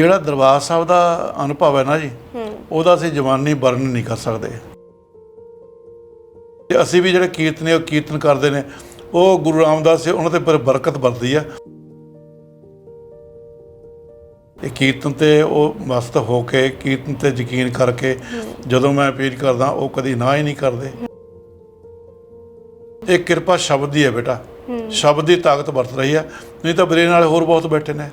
ਜਿਹੜਾ ਦਰਬਾਰ ਸਾਹਿਬ ਦਾ ਅਨੁਭਵ ਹੈ ਨਾ ਜੀ ਉਹਦਾ ਅਸੀਂ ਜਵਾਨੀ ਵਰਣਨ ਨਹੀਂ ਕਰ ਸਕਦੇ। ਤੇ ਅਸੀਂ ਵੀ ਜਿਹੜੇ ਕੀਰਤਨੇ ਉਹ ਕੀਰਤਨ ਕਰਦੇ ਨੇ ਉਹ ਗੁਰੂ ਰਾਮਦਾਸ ਜੀ ਉਹਨਾਂ ਤੇ ਪਰ ਬਰਕਤ ਵਰਦੀ ਆ। ਇਹ ਕੀਰਤਨ ਤੇ ਉਹ ਮਸਤ ਹੋ ਕੇ ਕੀਰਤਨ ਤੇ ਯਕੀਨ ਕਰਕੇ ਜਦੋਂ ਮੈਂ ਅਪੀਲ ਕਰਦਾ ਉਹ ਕਦੀ ਨਾ ਹੀ ਨਹੀਂ ਕਰਦੇ। ਇਹ ਕਿਰਪਾ ਸ਼ਬਦ ਦੀ ਹੈ ਬੇਟਾ। ਸ਼ਬਦ ਦੀ ਤਾਕਤ ਵਰਤ ਰਹੀ ਹੈ ਨਹੀਂ ਤਾਂ ਬਰੇ ਨਾਲ ਹੋਰ ਬਹੁਤ ਬੈਠੇ ਨੇ।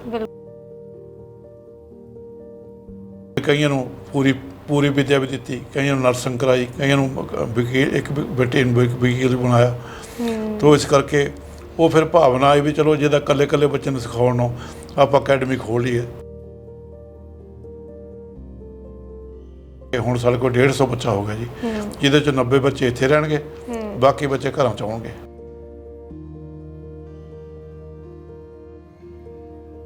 ਕਈਆਂ ਨੂੰ ਪੂਰੀ ਪੂਰੀ ਵਿਦਿਆ ਵੀ ਦਿੱਤੀ ਕਈਆਂ ਨੂੰ ਨਰਸਿੰਗ ਕਰਾਈ ਕਈਆਂ ਨੂੰ ਵਕੀਲ ਇੱਕ ਬੇਟੇ ਨੂੰ ਵਕ- ਵਕੀਲ ਬਣਾਇਆ। ਤੋ ਇਸ ਕਰਕੇ ਉਹ ਫਿਰ ਭਾਵਨਾ ਆਈ ਵੀ ਚਲੋ ਜਿਹਦਾ ਕੱਲੇ ਕੱਲੇ ਬੱਚੇ ਨੂੰ ਸਿਖਾਉਣ ਨੂੰ ਆਪਾਂ ਅਕੈਡਮੀ ਖੋਲ ਲਈਏ। ਇਹ ਹੁਣ ਸਾਡੇ ਕੋਲ 150 ਬੱਚਾ ਹੋ ਗਿਆ ਜੀ। ਜਿਹਦੇ ਚ 90 ਬੱਚੇ ਇੱਥੇ ਰਹਿਣਗੇ ਬਾਕੀ ਬੱਚੇ ਘਰਾਂ ਚ ਆਉਣਗੇ।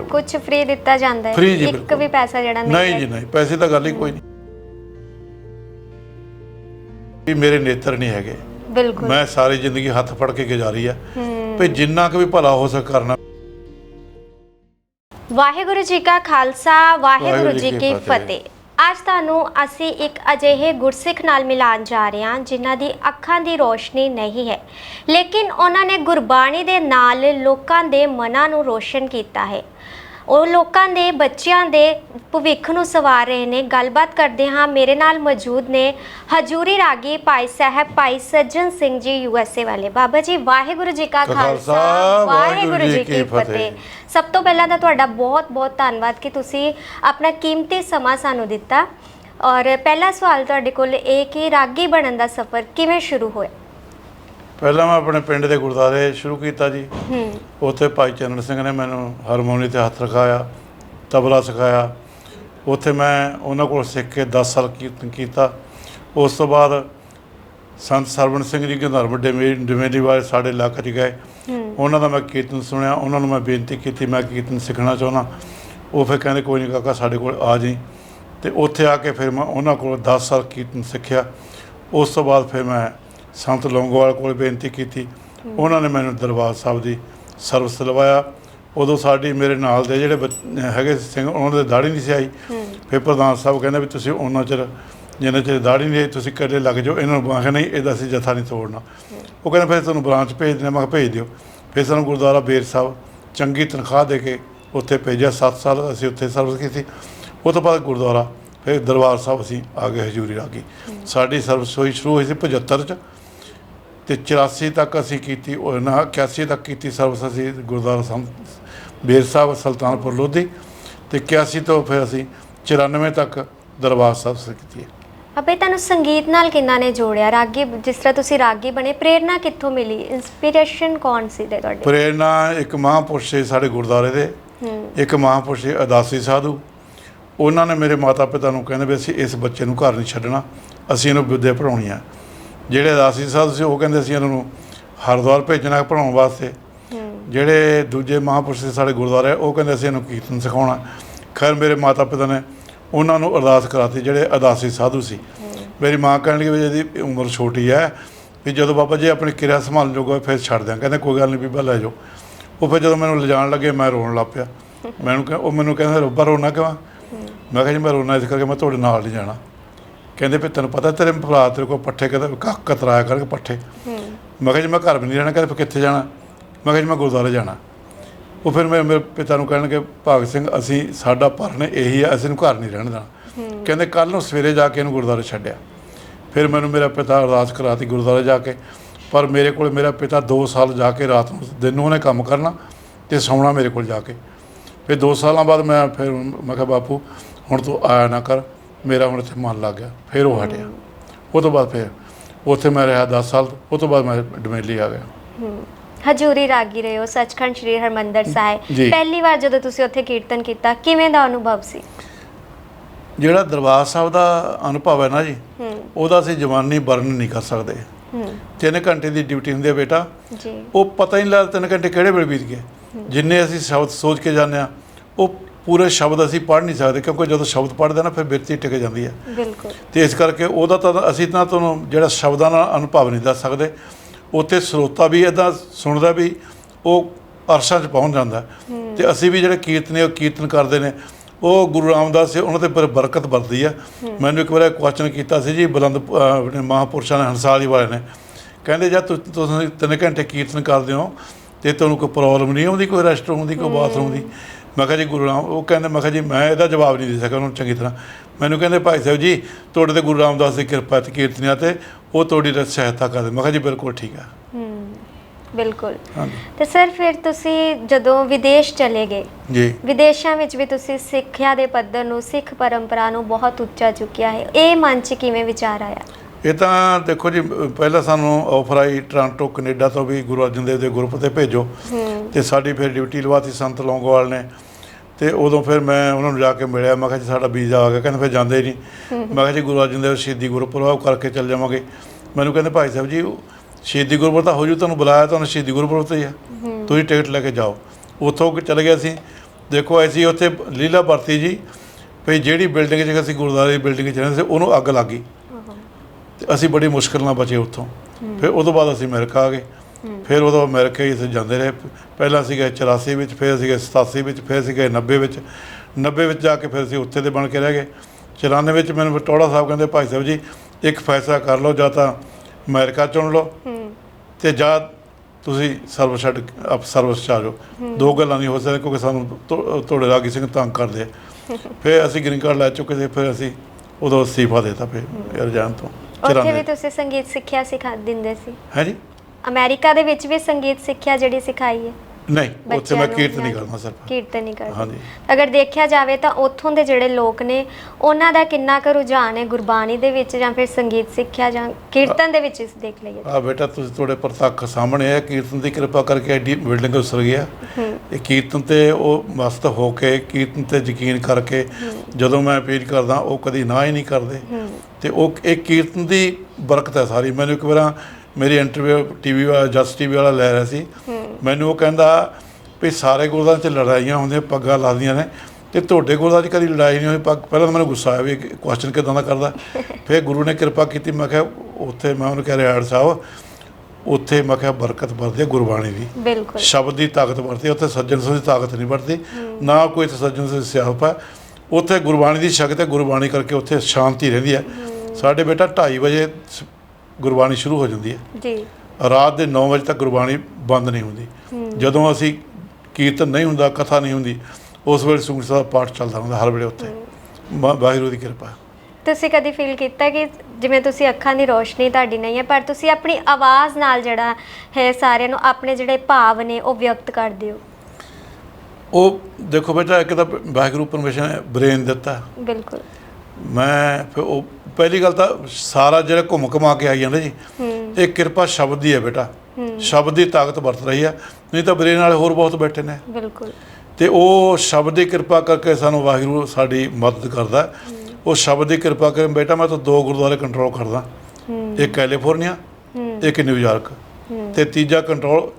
ਕੁਝ ਫ੍ਰੀ ਦਿੱਤਾ ਜਾਂਦਾ ਹੈ। Free ਜੀ, ਇੱਕ ਬਿਲਕੁਲ। ਵੀ ਪੈਸਾ ਜਿਹੜਾ ਨਹੀਂ ਨਹੀਂ। ਜੀ ਨਹੀਂ ਪੈਸੇ ਤਾਂ ਗੱਲ ਹੀ ਕੋਈ ਨਹੀਂ। ਵੀ ਮੇਰੇ ਨੇਤਰ ਨਹੀਂ ਹੈਗੇ। ਬਿਲਕੁਲ। ਮੈਂ ਸਾਰੀ ਜ਼ਿੰਦਗੀ ਹੱਥ ਫੜ ਕੇ ਗੁਜ਼ਾਰੀ ਆ। ਵੀ ਜਿੰਨਾ ਕੁ ਵੀ ਭਲਾ ਹੋ ਸਕੇ ਕਰਨਾ। ਵਾਹਿਗੁਰੂ ਜੀ ਕਾ ਖਾਲਸਾ ਵਾਹਿਗੁਰੂ ਜੀ ਕੀ ਫਤਿਹ। ਅੱਜ ਤੁਹਾਨੂੰ ਅਸੀਂ ਇੱਕ ਅਜਿਹੇ ਗੁਰਸਿੱਖ ਨਾਲ ਮਿਲਾਨ ਜਾ ਰਹੇ ਹਾਂ ਜਿਨ੍ਹਾਂ ਦੀ ਅੱਖਾਂ ਦੀ ਰੋਸ਼ਨੀ ਨਹੀਂ ਹੈ। ਲੇਕਿਨ ਉਹਨਾਂ ਨੇ ਗੁਰਬਾਣੀ ਦੇ ਨਾਲ ਲੋਕਾਂ ਦੇ ਮਨਾਂ ਨੂੰ ਰੋਸ਼ਨ ਕੀਤਾ ਹੈ। ਉਹ ਲੋਕਾਂ ਦੇ ਬੱਚਿਆਂ ਦੇ ਭਵਿੱਖ ਨੂੰ ਸਵਾਰ ਰਹੇ ਨੇ। ਗੱਲਬਾਤ ਕਰਦੇ ਹਾਂ ਮੇਰੇ ਨਾਲ ਮੌਜੂਦ ਨੇ ਹਜੂਰੀ ਰਾਗੀ ਭਾਈ ਸਾਹਿਬ ਭਾਈ ਸੱਜਣ ਸਿੰਘ ਜੀ ਯੂਐਸਏ ਵਾਲੇ। ਬਾਬਾ ਜੀ ਵਾਹਿਗੁਰੂ ਜੀ ਕਾ ਖਾਲਸਾ ਵਾਹਿਗੁਰੂ ਜੀ ਕੀ ਫਤਿਹ। ਸਭ ਤੋਂ ਪਹਿਲਾਂ ਤਾਂ ਤੁਹਾਡਾ ਬਹੁਤ-ਬਹੁਤ ਧੰਨਵਾਦ ਕਿ ਤੁਸੀਂ ਆਪਣਾ ਕੀਮਤੀ ਸਮਾਂ ਸਾਨੂੰ ਦਿੱਤਾ। ਔਰ ਪਹਿਲਾ ਸਵਾਲ ਤੁਹਾਡੇ ਕੋਲ ਇਹ ਕਿ ਰਾਗੀ ਬਣਨ ਦਾ ਸਫ਼ਰ ਕਿਵੇਂ ਸ਼ੁਰੂ ਹੋਇਆ? ਪਹਿਲਾਂ ਮੈਂ ਆਪਣੇ ਪਿੰਡ ਦੇ ਗੁਰਦਾਰੇ ਸ਼ੁਰੂ ਕੀਤਾ ਜੀ। ਹੂੰ। ਉੱਥੇ ਭਾਈ ਚੰਨ ਸਿੰਘ ਨੇ ਮੈਨੂੰ ਹਾਰਮੋਨੀ ਤੇ ਹੱਥ ਰਖਾਇਆ ਤਬਲਾ ਸਿਖਾਇਆ। ਉੱਥੇ ਮੈਂ ਉਹਨਾਂ ਕੋਲ ਸਿੱਖ ਕੇ 10 ਸਾਲ ਕੀਰਤਨ ਕੀਤਾ। ਉਸ ਤੋਂ ਬਾਅਦ ਸੰਤ ਸਰਵਣ ਸਿੰਘ ਜੀ ਗੰਧਰਵ ਡਿਮੇਲੀ ਵਾਲੇ ਸਾਡੇ ਇਲਾਕੇ 'ਚ ਗਏ। ਉਹਨਾਂ ਦਾ ਮੈਂ ਕੀਰਤਨ ਸੁਣਿਆ ਉਹਨਾਂ ਨੂੰ ਮੈਂ ਬੇਨਤੀ ਕੀਤੀ ਮੈਂ ਕੀਰਤਨ ਸਿੱਖਣਾ ਚਾਹੁੰਦਾ। ਉਹ ਫਿਰ ਕਹਿੰਦੇ ਕੋਈ ਨਹੀਂ ਕਾਕਾ ਸਾਡੇ ਕੋਲ ਆ ਜੀ। ਤੇ ਉੱਥੇ ਆ ਕੇ ਫਿਰ ਮੈਂ ਉਹਨਾਂ ਕੋਲ 10 ਸਾਲ ਕੀਰਤਨ ਸਿੱਖਿਆ। ਉਸ ਤੋਂ ਬਾਅਦ ਫਿਰ ਮੈਂ ਸੰਤ ਲੌਂਗੋਵਾਲ ਕੋਲ ਬੇਨਤੀ ਕੀਤੀ। ਉਹਨਾਂ ਨੇ ਮੈਨੂੰ ਦਰਬਾਰ ਸਾਹਿਬ ਦੀ ਸਰਵਿਸ ਲਵਾਇਆ ਉਦੋਂ ਸਾਡੀ ਮੇਰੇ ਨਾਲ ਦੇ ਜਿਹੜੇ ਹੈਗੇ ਸਿੰਘ ਉਹਨਾਂ ਦੇ ਦਾੜੀ ਨਹੀਂ ਸੀ ਆਈ। ਫਿਰ ਪ੍ਰਧਾਨ ਸਾਹਿਬ ਕਹਿੰਦੇ ਵੀ ਤੁਸੀਂ ਉਹਨਾਂ ਚਿਰ ਜਿੰਨਾ ਚਿਰ ਦਾੜੀ ਨਹੀਂ ਆਈ ਤੁਸੀਂ ਇਕੱਲੇ ਲੱਗ ਜਾਓ। ਇਹਨਾਂ ਨੂੰ ਕਿਹਾ ਨਹੀਂ ਇਹਦਾ ਅਸੀਂ ਜਥਾ ਨਹੀਂ ਤੋੜਨਾ। ਉਹ ਕਹਿੰਦੇ ਫਿਰ ਤੁਹਾਨੂੰ ਬ੍ਰਾਂਚ ਭੇਜ ਦਿੰਦੇ। ਮੈਂ ਭੇਜ ਦਿਓ। ਫਿਰ ਸਾਨੂੰ ਗੁਰਦੁਆਰਾ ਬੇਰ ਸਾਹਿਬ ਚੰਗੀ ਤਨਖਾਹ ਦੇ ਕੇ ਉੱਥੇ ਭੇਜਿਆ। 7 ਸਾਲ ਅਸੀਂ ਉੱਥੇ ਸਰਵਿਸ ਕੀਤੀ। ਉਹ ਤੋਂ ਬਾਅਦ ਗੁਰਦੁਆਰਾ ਫਿਰ ਦਰਬਾਰ ਸਾਹਿਬ ਅਸੀਂ ਆ ਗਏ ਹਜੂਰੀ ਰਾਗੀ। ਸਾਡੀ ਸਰਵਿਸ ਹੋਈ ਸ਼ੁਰੂ ਹੋਈ ਸੀ 75 ਚ। ਤੇ 84 ਤੱਕ ਅਸੀਂ ਕੀਤੀ ਉਹ ਨਾ 81 ਤੱਕ ਕੀਤੀ ਸਰਵਿਸ ਅਸੀਂ ਗੁਰਦੁਆਰਾ ਸਾਹਿਬ ਬੇਰ ਸਾਹਿਬ ਸੁਲਤਾਨਪੁਰ ਲੋਧੀ ਤੇ 81 ਤੋਂ ਫਿਰ ਅਸੀਂ 94 ਤੱਕ ਦਰਬਾਰ ਸਾਹਿਬ ਸੇ ਕੀਤੀ ਹੈ। ਅਬੇ ਤੁਹਾਨੂੰ ਸੰਗੀਤ ਨਾਲ ਕਿੰਨਾ ਨੇ ਜੋੜਿਆ? ਰਾਗੀ ਜਿਸ ਤਰ੍ਹਾਂ ਤੁਸੀਂ ਰਾਗੀ ਬਣੇ ਪ੍ਰੇਰਣਾ ਕਿੱਥੋਂ ਮਿਲੀ? ਇਨਸਪੀਰੇਸ਼ਨ ਕੌਣ ਸੀ ਦੇ ਤੁਹਾਡੇ? ਪ੍ਰੇਰਨਾ ਇੱਕ ਮਹਾਂਪੁਰਸ਼ ਸੀ ਸਾਡੇ ਗੁਰਦੁਆਰੇ ਦੇ। ਇੱਕ ਮਹਾਂਪੁਰਸ਼ ਸੀ ਅਦਾਸੀ ਸਾਧੂ। ਉਹਨਾਂ ਨੇ ਮੇਰੇ ਮਾਤਾ ਪਿਤਾ ਨੂੰ ਕਹਿੰਦੇ ਵੀ ਅਸੀਂ ਇਸ ਬੱਚੇ ਨੂੰ ਘਰ ਨਹੀਂ ਛੱਡਣਾ ਅਸੀਂ ਇਹਨੂੰ ਵਿਦਿਆ ਪੜਾਉਣੀ ਆ। ਜਿਹੜੇ ਅਦਾਸੀ ਸਾਧੂ ਸੀ ਉਹ ਕਹਿੰਦੇ ਸੀ ਇਹਨਾਂ ਨੂੰ ਹਰਿਦੁਆਰ ਭੇਜਣਾ ਪੜਾਉਣ ਵਾਸਤੇ। ਜਿਹੜੇ ਦੂਜੇ ਮਹਾਂਪੁਰਸ਼ ਸੀ ਸਾਡੇ ਗੁਰਦੁਆਰੇ ਉਹ ਕਹਿੰਦੇ ਅਸੀਂ ਇਹਨੂੰ ਕੀਰਤਨ ਸਿਖਾਉਣਾ। ਖੈਰ ਮੇਰੇ ਮਾਤਾ ਪਿਤਾ ਨੇ ਉਹਨਾਂ ਨੂੰ ਅਰਦਾਸ ਕਰਾਤੀ ਜਿਹੜੇ ਅਦਾਸੀ ਸਾਧੂ ਸੀ। ਮੇਰੀ ਮਾਂ ਕਹਿਣ ਲੱਗੀ ਵੀ ਇਹਦੀ ਉਮਰ ਛੋਟੀ ਹੈ ਵੀ ਜਦੋਂ ਬਾਬਾ ਜੀ ਆਪਣੀ ਕਿਰਿਆ ਸੰਭਾਲ ਜੋਗਾ ਫਿਰ ਛੱਡ ਦਿਆਂ। ਕਹਿੰਦੇ ਕੋਈ ਗੱਲ ਨਹੀਂ ਬੀਬਾ ਲੈ ਜਾਓ। ਉਹ ਫਿਰ ਜਦੋਂ ਮੈਨੂੰ ਲਿਜਾਣ ਲੱਗੇ ਮੈਂ ਰੋਣ ਲੱਗ ਪਿਆ। ਮੈਨੂੰ ਕਹ ਉਹ ਮੈਨੂੰ ਕਹਿੰਦਾ ਰੱਬਾ ਰੋਣਾ ਕਿਉਂ ਮੈਂ ਕਿਹਾ ਜੀ ਮੈਂ ਰੋਣਾ ਇਸ ਕਰਕੇ ਮੈਂ ਤੁਹਾਡੇ ਨਾਲ ਨਹੀਂ ਜਾਣਾ। ਕਹਿੰਦੇ ਵੀ ਤੈਨੂੰ ਪਤਾ ਤੇਰੇ ਭਰਾ ਤੇਰੇ ਕੋਲ ਪੱਠੇ ਕਦੇ, ਕੱਖ ਕਤਰਾਇਆ ਕਰਕੇ ਪੱਠੇ। ਮੈਂ ਕਿਹਾ ਜੀ ਮੈਂ ਘਰ ਵੀ ਨਹੀਂ ਰਹਿਣਾ, ਕਹਿੰਦੇ ਫਿਰ ਕਿੱਥੇ ਜਾਣਾ? ਮੈਂ ਕਿਹਾ ਜੀ ਮੈਂ ਗੁਰਦੁਆਰੇ ਜਾਣਾ। ਉਹ ਫਿਰ ਮੈਂ, ਮੇਰੇ ਪਿਤਾ ਨੂੰ ਕਹਿਣਗੇ ਭਗਤ ਸਿੰਘ, ਅਸੀਂ, ਸਾਡਾ ਭਰਨ ਇਹੀ ਹੈ ਅਸੀਂ ਨੂੰ ਘਰ ਨਹੀਂ ਰਹਿਣ ਦੇਣਾ। ਕਹਿੰਦੇ ਕੱਲ ਨੂੰ ਸਵੇਰੇ ਜਾ ਕੇ ਇਹਨੂੰ ਗੁਰਦੁਆਰੇ ਛੱਡਿਆ। ਫਿਰ ਮੈਨੂੰ ਮੇਰਾ ਪਿਤਾ ਅਰਦਾਸ ਕਰਾਤੀ ਗੁਰਦੁਆਰੇ ਜਾ ਕੇ। ਪਰ ਮੇਰੇ ਕੋਲ ਮੇਰਾ ਪਿਤਾ 2 ਸਾਲ ਜਾ ਕੇ ਰਾਤ ਨੂੰ, ਦਿਨ ਨੂੰ ਉਹਨੇ ਕੰਮ ਕਰਨਾ ਤੇ ਸੌਣਾ ਮੇਰੇ ਕੋਲ ਜਾ ਕੇ। ਫਿਰ 2 ਸਾਲਾਂ ਬਾਅਦ ਮੈਂ ਫਿਰ, ਮੈਂ ਕਿਹਾ ਬਾਪੂ, ਹੁਣ ਤੂੰ ਆਇਆ ਨਾ ਕਰ। ਮੇਰਾ ਹੁਣ ਇੱਥੇ ਮਨ ਲੱਗ ਗਿਆ ਫਿਰ ਉਹ ਹਟਿਆ। ਉਹ ਤੋਂ ਬਾਅਦ ਫਿਰ ਉੱਥੇ ਮੈਂ ਰਿਹਾ 10 ਸਾਲ ਉਹ ਤੋਂ ਬਾਅਦ ਮੈਂ ਡਮੇਲੀ ਆ ਗਿਆ। ਹਜੂਰੀ ਰਾਗੀ ਰਹੇ ਹੋ ਸੱਚਖੰਡ ਸ੍ਰੀ ਹਰਮੰਦਰ ਸਾਹਿਬ। ਪਹਿਲੀ ਵਾਰ ਜਦੋਂ ਤੁਸੀਂ ਉੱਥੇ ਕੀਰਤਨ ਕੀਤਾ ਕਿਵੇਂ ਦਾ ਅਨੁਭਵ ਸੀ? ਜਿਹੜਾ ਦਰਬਾਰ ਸਾਹਿਬ ਦਾ ਅਨੁਭਵ ਹੈ ਨਾ ਜੀ ਉਹਦਾ ਅਸੀਂ ਜਵਾਨੀ ਵਰਣਨ ਨਹੀਂ ਕਰ ਸਕਦੇ। ਹੂੰ। ਤਿੰਨ ਘੰਟੇ ਦੀ ਡਿਊਟੀ ਹੁੰਦੀ ਹੈ ਬੇਟਾ। ਜੀ। ਉਹ ਪਤਾ ਹੀ ਨਹੀਂ ਲੱਗਦਾ ਤਿੰਨ ਘੰਟੇ ਕਿਹੜੇ ਵੇਲੇ ਬੀਤ ਗਏ। ਜਿੰਨੇ ਅਸੀਂ ਸ਼ਬਦ ਸੋਚ ਕੇ ਜਾਂਦੇ ਆ ਉਹ ਪੂਰੇ ਸ਼ਬਦ ਅਸੀਂ ਪੜ੍ਹ ਨਹੀਂ ਸਕਦੇ ਕਿਉਂਕਿ ਜਦੋਂ ਸ਼ਬਦ ਪੜ੍ਹਦੇ ਨਾ ਫਿਰ ਬਿਰਤੀ ਟਿਕ ਜਾਂਦੀ ਹੈ ਬਿਲਕੁਲ। ਤੇ ਇਸ ਕਰਕੇ ਉਹਦਾ ਤਾਂ ਅਸੀਂ ਤਾਂ ਤੁਹਾਨੂੰ ਜਿਹੜਾ ਸ਼ਬਦਾਂ ਨਾਲ ਅਨੁਭਵ ਨਹੀਂ ਦੱਸ ਸਕਦੇ ਉੱਥੇ ਸਰੋਤਾ ਵੀ ਇਦਾਂ ਸੁਣਦਾ ਵੀ ਉਹ ਅਰਸ਼ਾਂ 'ਚ ਪਹੁੰਚ ਜਾਂਦਾ। ਤੇ ਅਸੀਂ ਵੀ ਜਿਹੜੇ ਕੀਰਤਨੇ ਉਹ ਕੀਰਤਨ ਕਰਦੇ ਨੇ। ਉਹ ਗੁਰੂ ਰਾਮਦਾਸ ਸੀ ਉਹਨਾਂ ਤੇ ਪਰ ਬਰਕਤ ਵਰਦੀ ਆ। ਮੈਨੂੰ ਇੱਕ ਵਾਰ ਕੁਐਸਚਨ ਕੀਤਾ ਸੀ ਜੀ ਬੁਲੰਦ ਆਪਣੇ ਮਹਾਪੁਰਸ਼ਾਂ ਨੇ ਹੰਸਾਲੀ ਵਾਲੇ ਨੇ। ਕਹਿੰਦੇ ਤੁ- ਤੁਸੀਂ ਤਿੰਨ ਘੰਟੇ ਕੀਰਤਨ ਕਰਦੇ ਹੋ ਤੇ ਤੁਹਾਨੂੰ ਕੋਈ ਪ੍ਰੋਬਲਮ ਨਹੀਂ ਆਉਂਦੀ ਕੋਈ ਰੈਸਟ ਰੂਮ ਦੀ ਕੋਈ ਬਾਥਰੂਮ ਦੀ? ਮੈਂ ਕਿਹਾ ਜੀ ਗੁਰੂ ਰਾਮ ਉਹ ਕਹਿੰਦੇ ਮੈਂ ਕਿਹਾ ਜੀ ਮੈਂ ਇਹਦਾ ਜਵਾਬ ਨਹੀਂ ਦੇ ਸਕਿਆ ਉਹਨਾਂ ਚੰਗੀ ਤਰ੍ਹਾਂ। ਮੈਨੂੰ ਕਹਿੰਦੇ ਭਾਈ ਸਾਹਿਬ ਜੀ ਤੁਹਾਡੇ ਤੇ ਗੁਰੂ ਰਾਮਦਾਸ ਦੀ ਕਿਰਪਾ ਤੇ ਕੀਰਤਨੀਆਂ ਤੇ ਉਹ ਤੁਹਾਡੀ ਰ- ਸਹਾਇਤਾ ਕਰਦੇ ਮੈਂ ਕਿਹਾ ਜੀ ਬਿਲਕੁਲ ਠੀਕ ਆ। ਬਿਲਕੁਲ। ਤੇ ਸਰ ਫਿਰ ਤੁਸੀਂ ਜਦੋਂ ਵਿਦੇਸ਼ ਚਲੇ ਗਏ ਜੀ। ਵਿਦੇਸ਼ਾਂ ਵਿੱਚ ਵੀ ਤੁਸੀਂ ਸਿੱਖਿਆ ਦੇ ਪੱਧਰ ਨੂੰ ਸਿੱਖ ਪਰੰਪਰਾ ਨੂੰ ਬਹੁਤ ਉੱਚਾ ਚੁੱਕਿਆ ਹੈ। ਇਹ ਮਨ 'ਚ ਕਿਵੇਂ ਵਿਚਾਰ ਆਇਆ? ਇਹ ਤਾਂ ਦੇਖੋ ਜੀ ਪਹਿਲਾਂ ਸਾਨੂੰ ਆਫਰ ਆਈ ਟ੍ਰਾਂਟੋ ਕੈਨੇਡਾ ਤੋਂ ਵੀ ਗੁਰੂ ਅਰਜਨ ਦੇਵ ਦੇ ਗਰੁੱਪ ਤੇ ਭੇਜੋ। ਤੇ ਸਾਡੀ ਫਿਰ ਡਿਊਟੀ ਲਵਾਤੀ ਸੰਤ ਲੌਂਗੋਵਾਲ ਨੇ। ਤੇ ਉਦੋਂ ਫਿਰ ਮੈਂ ਉਹਨਾਂ ਨੂੰ ਜਾ ਕੇ ਮਿਲਿਆ ਮੈਂ ਕਿਹਾ ਜੀ ਸਾਡਾ ਵੀਜ਼ਾ ਆ ਗਿਆ ਕਹਿੰਦੇ ਫਿਰ ਜਾਂਦੇ ਨਹੀਂ। ਮੈਂ ਕਿਹਾ ਜੀ ਗੁਰੂ ਅਰਜਨ ਦੇਵ ਸ਼ਹੀਦੀ ਗੁਰਪੁਰਬ ਕਰਕੇ ਚੱਲ ਜਾਵਾਂਗੇ। ਮੈਨੂੰ ਕਹਿੰਦੇ ਭਾਈ ਸਾਹਿਬ ਜੀ ਉਹ ਸ਼ਹੀਦੀ ਗੁਰਪੁਰਬ ਤਾਂ ਹੋ ਜੂ ਤੁਹਾਨੂੰ ਬੁਲਾਇਆ ਤੁਹਾਨੂੰ ਸ਼ਹੀਦੀ ਗੁਰਪੁਰਬ ਤੇ ਆ। ਤੁਸੀਂ ਟਿਕਟ ਲੈ ਕੇ ਜਾਓ। ਉੱਥੋਂ ਕਿ ਚਲੇ ਗਏ ਅਸੀਂ। ਦੇਖੋ ਐਸੀ ਉੱਥੇ ਲੀਲਾ ਵਰਤੀ ਜੀ ਵੀ ਜਿਹੜੀ ਬਿਲਡਿੰਗ 'ਚ ਅਸੀਂ ਗੁਰਦੁਆਰੇ ਦੀ ਬਿਲਡਿੰਗ 'ਚ ਰਹਿੰਦੇ ਸੀ ਉਹਨੂੰ ਅੱਗ ਲੱਗ ਗਈ। ਤੇ ਅਸੀਂ ਬੜੀ ਮੁਸ਼ਕਲ ਨਾਲ ਬਚੇ ਉੱਥੋਂ। ਫਿਰ ਉਦੋਂ ਬਾਅਦ ਅਸੀਂ ਅਮਰੀਕਾ ਆ ਗਏ। ਫਿਰ ਉਦੋਂ ਅਮਰੀਕਾ ਹੀ ਅਸੀਂ ਜਾਂਦੇ ਰਹੇ। ਪਹਿਲਾਂ ਸੀਗੇ 84 ਵਿੱਚ ਫਿਰ ਸੀਗੇ 87 ਵਿੱਚ ਫਿਰ ਸੀਗੇ 90 ਵਿੱਚ। 90 ਵਿੱਚ ਜਾ ਕੇ ਫਿਰ ਅਸੀਂ ਉੱਥੇ ਦੇ ਬਣ ਕੇ ਰਹਿ ਗਏ। 94 ਵਿੱਚ ਮੈਨੂੰ ਟੋੜਾ ਸਾਹਿਬ ਕਹਿੰਦੇ ਭਾਈ ਸਾਹਿਬ ਜੀ ਇੱਕ ਫੈਸਲਾ ਕਰ ਲਓ ਜਾਂ ਤਾਂ ਅਮਰੀਕਾ ਚੁਣ ਲਓ ਤੇ ਜਾਂ ਤੁਸੀਂ ਸਰਵ ਛੱਡ ਆਪ ਸਰਵਿਸ ਚ ਆ ਜਾਓ। ਦੋ ਗੱਲਾਂ ਨਹੀਂ ਹੋ ਸਕਦੀਆਂ ਕਿਉਂਕਿ ਸਾਨੂੰ ਤੁਹਾਡੇ ਰਾਗੀ ਸਿੰਘ ਤੰਗ ਕਰਦੇ ਆ। ਫਿਰ ਅਸੀਂ ਗ੍ਰੀਨ ਕਾਰਡ ਲੈ ਚੁੱਕੇ ਸੀ ਫਿਰ ਅਸੀਂ ਉਦੋਂ ਅਸਤੀਫਾ ਦੇਤਾ ਫਿਰ ਰਜਾਨ ਤੋਂ। ਉੱਥੇ ਵੀ 94 ਤੁਸੀਂ ਸੰਗੀਤ ਸਿੱਖਿਆ ਸਿਖਾ ਦਿੰਦੇ ਸੀ? ਹੈ ਜੀ? ਅਮਰੀਕਾ ਦੇ ਵਿੱਚ ਵੀ ਸੰਗੀਤ ਸਿੱਖਿਆ ਜਿਹੜੀ ਸਿਖਾਈ ਹੈ? ਨਹੀਂ ਉੱਥੇ ਬੱਚਿਆਂ ਮੈਂ ਨੂੰ ਕੀਰਤਨ ਨਹੀਂ ਜਾਂ- ਕਰਦਾ ਸਿਰਫ। ਕੀਰਤਨ ਹੀ ਕਰਦੇ ਹਾਂਜੀ। ਅਗਰ ਦੇਖਿਆ ਜਾਵੇ ਤਾਂ ਉੱਥੋਂ ਦੇ ਜਿਹੜੇ ਲੋਕ ਨੇ ਉਹਨਾਂ ਦਾ ਕਿੰਨਾ ਕੁ ਰੁਝਾਨ ਹੈ ਗੁਰਬਾਣੀ ਦੇ ਵਿੱਚ ਜਾਂ ਫਿਰ ਸੰਗੀਤ ਸਿੱਖਿਆ ਜਾਂ ਕੀਰਤਨ ਦੇ ਵਿੱਚ ਇਸ ਦੇਖ ਲਈਏ ਆ ਬੇਟਾ ਤੁਸੀਂ ਤੁਹਾਡੇ ਪ੍ਰਤੱਖ ਸਾਹਮਣੇ ਹੈ ਕੀਰਤਨ ਦੀ ਕਿਰਪਾ ਕਰਕੇ ਐਡੀ ਬਿਲਡਿੰਗ ਉਸਰ ਗਿਆ ਇਹ ਕੀਰਤਨ ਤੇ ਉਹ ਮਸਤ ਹੋ ਕੇ ਕੀਰਤਨ ਤੇ ਯਕੀਨ ਕਰਕੇ ਜਦੋਂ ਮੈਂ ਅਪੀਲ ਕਰਦਾ ਉਹ ਕਦੀ ਨਾ ਹੀ ਨਹੀਂ ਕਰਦੇ। ਤੇ ਉਹ ਇਹ ਕੀਰਤਨ ਦੀ ਬਰਕਤ ਹੈ ਸਾਰੀ। ਮੈਨੂੰ ਇੱਕ ਵਾਰ ਮੇਰੀ ਇੰਟਰਵਿਊ ਟੀਵੀ ਵਾਲਾ ਜਸ ਟੀਵੀ ਵਾਲਾ ਲੈ ਰਿਹਾ ਸੀ। ਮੈਨੂੰ ਉਹ ਕਹਿੰਦਾ ਵੀ ਸਾਰੇ ਗੁਰਦਾਂ 'ਚ ਲੜਾਈਆਂ ਹੁੰਦੀਆਂ ਪੱਗਾਂ ਲੱਗਦੀਆਂ ਨੇ ਤੇ ਤੁਹਾਡੇ ਗੁਰਦਾਂ 'ਚ ਕਦੀ ਲੜਾਈ ਨਹੀਂ ਹੋਈ? ਪੱਗ ਪਹਿਲਾਂ ਤਾਂ ਮੈਨੂੰ ਗੁੱਸਾ ਆਇਆ ਵੀ ਕੁਐਸਚਨ ਕਿਦਾਂ ਦਾ ਕਰਦਾ। ਫਿਰ ਗੁਰੂ ਨੇ ਕਿਰਪਾ ਕੀਤੀ ਮੈਂ ਕਿਹਾ ਉੱਥੇ ਮੈਂ ਉਹਨੂੰ ਕਹਿ ਰਿਹਾ ਰਿਆੜ ਸਾਹਿਬ ਉੱਥੇ ਮੈਂ ਕਿਹਾ ਬਰਕਤ ਵਰਦੀ ਹੈ ਗੁਰਬਾਣੀ ਦੀ। ਬਿਲਕੁਲ। ਸ਼ਬਦ ਦੀ ਤਾਕਤ ਵਰਤੀ ਹੈ, ਉੱਥੇ ਸੱਜਣ ਸਿੰਘ ਦੀ ਤਾਕਤ ਨਹੀਂ ਵਰਤੀ ਨਾ ਕੋਈ ਸੱਜਣ ਸਿੰਘ ਸਿਆਪ ਹੈ। ਉੱਥੇ ਗੁਰਬਾਣੀ ਦੀ ਸ਼ਕਤ ਹੈ ਗੁਰਬਾਣੀ ਕਰਕੇ ਉੱਥੇ ਸ਼ਾਂਤੀ ਰਹਿੰਦੀ ਹੈ। ਸਾਡੇ ਬੇਟਾ 2:30 ਵਜੇ ਗੁਰਬਾਣੀ ਸ਼ੁਰੂ ਹੋ ਜਾਂਦੀ ਹੈ। ਜੀ। ਰਾਤ ਦੇ 9 ਵਜੇ ਤੱਕ ਗੁਰਬਾਣੀ ਬੰਦ ਨਹੀਂ ਹੁੰਦੀ। ਜਦੋਂ ਅਸੀਂ ਕੀਰਤਨ ਨਹੀਂ ਹੁੰਦਾ ਕਥਾ ਨਹੀਂ ਹੁੰਦੀ ਉਸ ਵੇਲੇ ਸੁਖਮਨੀ ਸਾਹਿਬ ਪਾਠ ਚੱਲਦਾ ਹੁੰਦਾ ਹਰ ਵੇਲੇ ਉੱਥੇ। ਵਾਹਿਗੁਰੂ ਦੀ ਕਿਰਪਾ। ਤੁਸੀਂ ਕਦੀ ਫੀਲ ਕੀਤਾ ਕਿ ਜਿਵੇਂ ਤੁਸੀਂ ਅੱਖਾਂ ਦੀ ਰੋਸ਼ਨੀ ਤੁਹਾਡੀ ਨਹੀਂ ਹੈ ਪਰ ਤੁਸੀਂ ਆਪਣੀ ਆਵਾਜ਼ ਨਾਲ ਜਿਹੜਾ ਹੈ ਸਾਰਿਆਂ ਨੂੰ ਆਪਣੇ ਜਿਹੜੇ ਭਾਵ ਨੇ ਉਹ ਵਿਅਕਤ ਕਰਦੇ ਹੋ ਉਹ ਦੇਖੋ ਬੇਟਾ ਇੱਕ ਤਾਂ ਵਾਹਿਗੁਰੂ ਪਰਮੇਸ਼ਰ ਨੇ ਬ੍ਰੇਨ ਦਿੱਤਾ। ਬਿਲਕੁਲ। ਮੈਂ ਫਿਰ ਉਹ ਪਹਿਲੀ ਗੱਲ ਤਾਂ ਸਾਰਾ ਜਿਹੜਾ ਘੁੰਮ ਘਮਾ ਕੇ ਆਈ ਜਾਂਦਾ ਜੀ ਇਹ ਕਿਰਪਾ ਸ਼ਬਦ ਦੀ ਹੈ ਬੇਟਾ। ਸ਼ਬਦ ਦੀ ਤਾਕਤ ਵਰਤ ਰਹੀ ਹੈ ਨਹੀਂ ਤਾਂ ਬ੍ਰੇਨ ਵਾਲੇ ਹੋਰ ਬਹੁਤ ਬੈਠੇ ਨੇ। ਬਿਲਕੁਲ। ਤੇ ਉਹ ਸ਼ਬਦ ਦੀ ਕਿਰਪਾ ਕਰਕੇ ਸਾਨੂੰ ਵਾਹਿਗੁਰੂ ਸਾਡੀ ਮਦਦ ਕਰਦਾ। ਉਹ ਸ਼ਬਦ ਦੀ ਕਿਰਪਾ ਕਰਕੇ ਬੇਟਾ ਮੈਂ ਤਾਂ ਦੋ ਗੁਰਦੁਆਰੇ ਕੰਟਰੋਲ ਕਰਦਾ। ਇੱਕ ਕੈਲੀਫੋਰਨੀਆ ਇੱਕ ਨਿਊਯਾਰਕ ਤੇ ਤੀਜਾ ਕੰਟਰੋਲ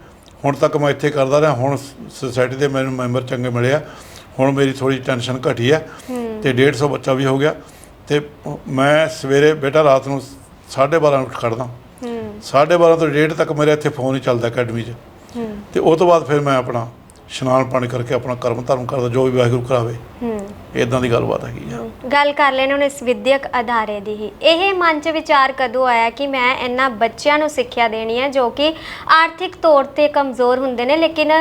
ਹੁਣ ਤੱਕ ਮੈਂ ਇੱਥੇ ਕਰਦਾ ਰਿਹਾ। ਹੁਣ ਸੁਸਾਇਟੀ ਦੇ ਮੈਨੂੰ ਮੈਂਬਰ ਚੰਗੇ ਮਿਲੇ ਆ। ਹੁਣ ਮੇਰੀ ਥੋੜੀ ਟੈਨਸ਼ਨ ਘਟੀ ਆ। ਤੇ 150 ਬੱਚਾ ਵੀ ਹੋ ਗਿਆ। ਤੇ ਮੈਂ ਸਵੇਰੇ ਬੇਟਾ ਰਾਤ ਨੂੰ 12:30 ਵਜੇ ਉੱਠ ਖੜਦਾ। ਹੂੰ। 12:30 ਤੋਂ 1:30 ਤੱਕ ਮੇਰੇ ਇੱਥੇ ਫੋਨ ਹੀ ਚੱਲਦਾ ਅਕੈਡਮੀ 'ਚ। ਹੂੰ। ਤੇ ਉਹ ਤੋਂ ਬਾਅਦ ਫਿਰ ਮੈਂ ਆਪਣਾ ਇਸ਼ਨਾਨ ਪਾਣੀ ਕਰਕੇ ਆਪਣਾ ਕਰਮ ਧਰਮ ਕਰਦਾ ਜੋ ਵੀ ਵਾਹਿਗੁਰੂ ਕਰਾਵੇ। ਹੂੰ। ਇਦਾਂ ਦੀ ਗੱਲਬਾਤ ਹੈਗੀ ਆ। ਗੱਲ ਕਰ ਲੈਣ ਹੁਣ ਇਸ ਵਿਦਿਅਕ ਅਧਾਰੇ ਦੀ ਹੀ। ਇਹ ਮਨ 'ਚ ਵਿਚਾਰ ਕਦੋਂ ਆਇਆ ਕਿ ਮੈਂ ਇਹਨਾਂ ਬੱਚਿਆਂ ਨੂੰ ਸਿੱਖਿਆ ਦੇਣੀ ਹੈ ਜੋ ਕਿ ਆਰਥਿਕ ਤੌਰ ਤੇ ਕਮਜ਼ੋਰ ਹੁੰਦੇ ਨੇ ਲੇਕਿਨ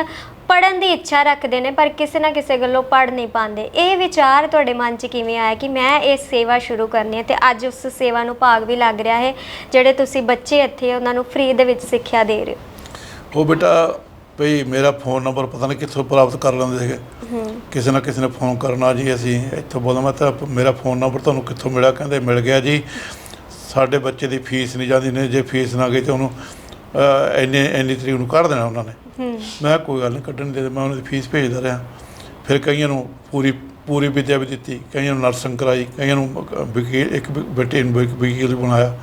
ਪੜਨ ਦੀ ਇੱਛਾ ਰੱਖਦੇ ਨੇ ਪਰ ਕਿਸੇ ਨਾ ਕਿਸੇ ਗੱਲੋਂ ਪੜ ਨਹੀਂ ਪਾਉਂਦੇ। ਇਹ ਵਿਚਾਰ ਤੁਹਾਡੇ ਮਨ 'ਚ ਕਿਵੇਂ ਆਇਆ ਕਿ ਮੈਂ ਇਹ ਸੇਵਾ ਸ਼ੁਰੂ ਕਰਨੀ ਹੈ ਤੇ ਅੱਜ ਉਸ ਸੇਵਾ ਨੂੰ ਭਾਗ ਵੀ ਲੱਗ ਰਿਹਾ ਹੈ ਜਿਹੜੇ ਤੁਸੀਂ ਬੱਚੇ ਇੱਥੇ ਉਹਨਾਂ ਨੂੰ ਫ੍ਰੀ ਦੇ ਵਿੱਚ ਸਿੱਖਿਆ ਦੇ ਰਹੇ ਉਹ ਬੇਟਾ ਭਈ ਮੇਰਾ ਫੋਨ ਨੰਬਰ ਪਤਾ ਨਹੀਂ ਕਿੱਥੋਂ ਪ੍ਰਾਪਤ ਕਰ ਲੈਂਦੇ ਸੀਗੇ। ਹੋ। ਹੂੰ ਕਿਸੇ ਨਾ ਕਿਸੇ ਨੇ ਫੋਨ ਕਰਨਾ ਜੀ ਅਸੀਂ ਇੱਥੋਂ ਬੋਲਦਾ ਮੈਂ ਤਾਂ ਮੇਰਾ ਫੋਨ ਨੰਬਰ ਤੁਹਾਨੂੰ ਕਿੱਥੋਂ ਮਿਲਿਆ? ਕਹਿੰਦੇ ਮਿਲ ਗਿਆ ਜੀ। ਸਾਡੇ ਬੱਚੇ ਦੀ ਫੀਸ ਨਹੀਂ ਜਾਂਦੀ ਨੇ ਜੇ ਫੀਸ ਨਾ ਗਈ ਤੇ ਉਹਨੂੰ ਅਹ, ਇੰਨੇ ਇੰਨੀ ਤਰੀਕ ਨੂੰ ਕੱਢ ਦੇਣਾ ਉਹਨਾਂ ਨੇ। ਹੂੰ ਮੈਂ ਕੋਈ ਗੱਲ ਨਹੀਂ ਕੱਢਣ ਦੇ ਮੈਂ ਉਹਨਾਂ ਦੀ ਫੀਸ ਭੇਜਦਾ ਰਿਹਾ। ਫਿਰ ਕਈਆਂ ਨੂੰ ਪੂਰੀ ਪੂਰੀ ਵਿਦਿਆ ਵੀ ਦਿੱਤੀ ਕਈਆਂ ਨੂੰ ਨਰਸਿੰਗ ਕਰਾਈ ਕਈਆਂ ਨੂੰ ਵਕੀਲ ਇੱਕ ਬੇਟੇ ਨੂੰ ਵਕ- ਵਕੀਲ ਬਣਾਇਆ।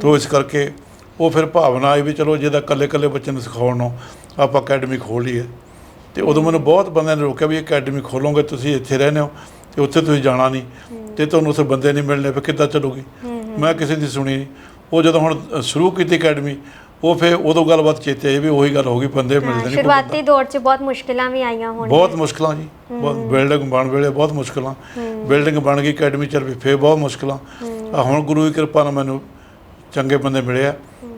ਤੋ ਇਸ ਕਰਕੇ ਉਹ ਫਿਰ ਭਾਵਨਾ ਆਈ ਵੀ ਚਲੋ ਜਿਹਦਾ ਇਕੱਲੇ ਇਕੱਲੇ ਬੱਚੇ ਨੂੰ ਸਿਖਾਉਣ ਨੂੰ ਆਪਾਂ ਅਕੈਡਮੀ ਖੋਲ ਲਈਏ। ਤੇ ਉਦੋਂ ਮੈਨੂੰ ਬਹੁਤ ਬੰਦਿਆਂ ਨੇ ਰੋਕਿਆ ਵੀ ਅਕੈਡਮੀ ਖੋਲੋਗੇ ਤੁਸੀਂ ਇੱਥੇ ਰਹਿੰਦੇ ਹੋ ਤੇ ਉੱਥੇ ਤੁਸੀਂ ਜਾਣਾ ਨਹੀਂ। ਤੇ ਤੁਹਾਨੂੰ ਉੱਥੇ ਬੰਦੇ ਨਹੀਂ ਮਿਲਣੇ ਫਿਰ ਕਿੱਦਾਂ ਚੱਲੂਗੀ? ਮੈਂ ਕਿਸੇ ਦੀ ਸੁਣੀ ਨਹੀਂ। ਉਹ ਜਦੋਂ ਹੁਣ ਸ਼ੁਰੂ ਕੀਤੀ ਅਕੈਡਮੀ ਉਹ ਫਿਰ ਉਦੋਂ ਗੱਲਬਾਤ ਚੇਤੇ ਆਈ ਵੀ ਉਹੀ ਗੱਲ ਹੋ ਗਈ ਬੰਦੇ ਮਿਲਦੇ ਨਹੀਂ ਸ਼ੁਰੂਆਤੀ ਦੌਰ 'ਚ ਬਹੁਤ ਮੁਸ਼ਕਿਲਾਂ ਵੀ ਆਈਆਂ ਹੋਣ ਬਹੁਤ ਮੁਸ਼ਕਲਾਂ ਜੀ ਬਹੁਤ ਬਿਲਡਿੰਗ ਬਣ ਵੇਲੇ ਬਹੁਤ ਮੁਸ਼ਕਲਾਂ। ਬਿਲਡਿੰਗ ਬਣ ਗਈ ਅਕੈਡਮੀ ਚੱਲ ਪਈ ਫੇਰ ਬਹੁਤ ਮੁਸ਼ਕਲਾਂ। ਆ ਹੁਣ ਗੁਰੂ ਦੀ ਕਿਰਪਾ ਨਾਲ ਮੈਨੂੰ ਚੰਗੇ ਬੰਦੇ ਮਿਲੇ ਆ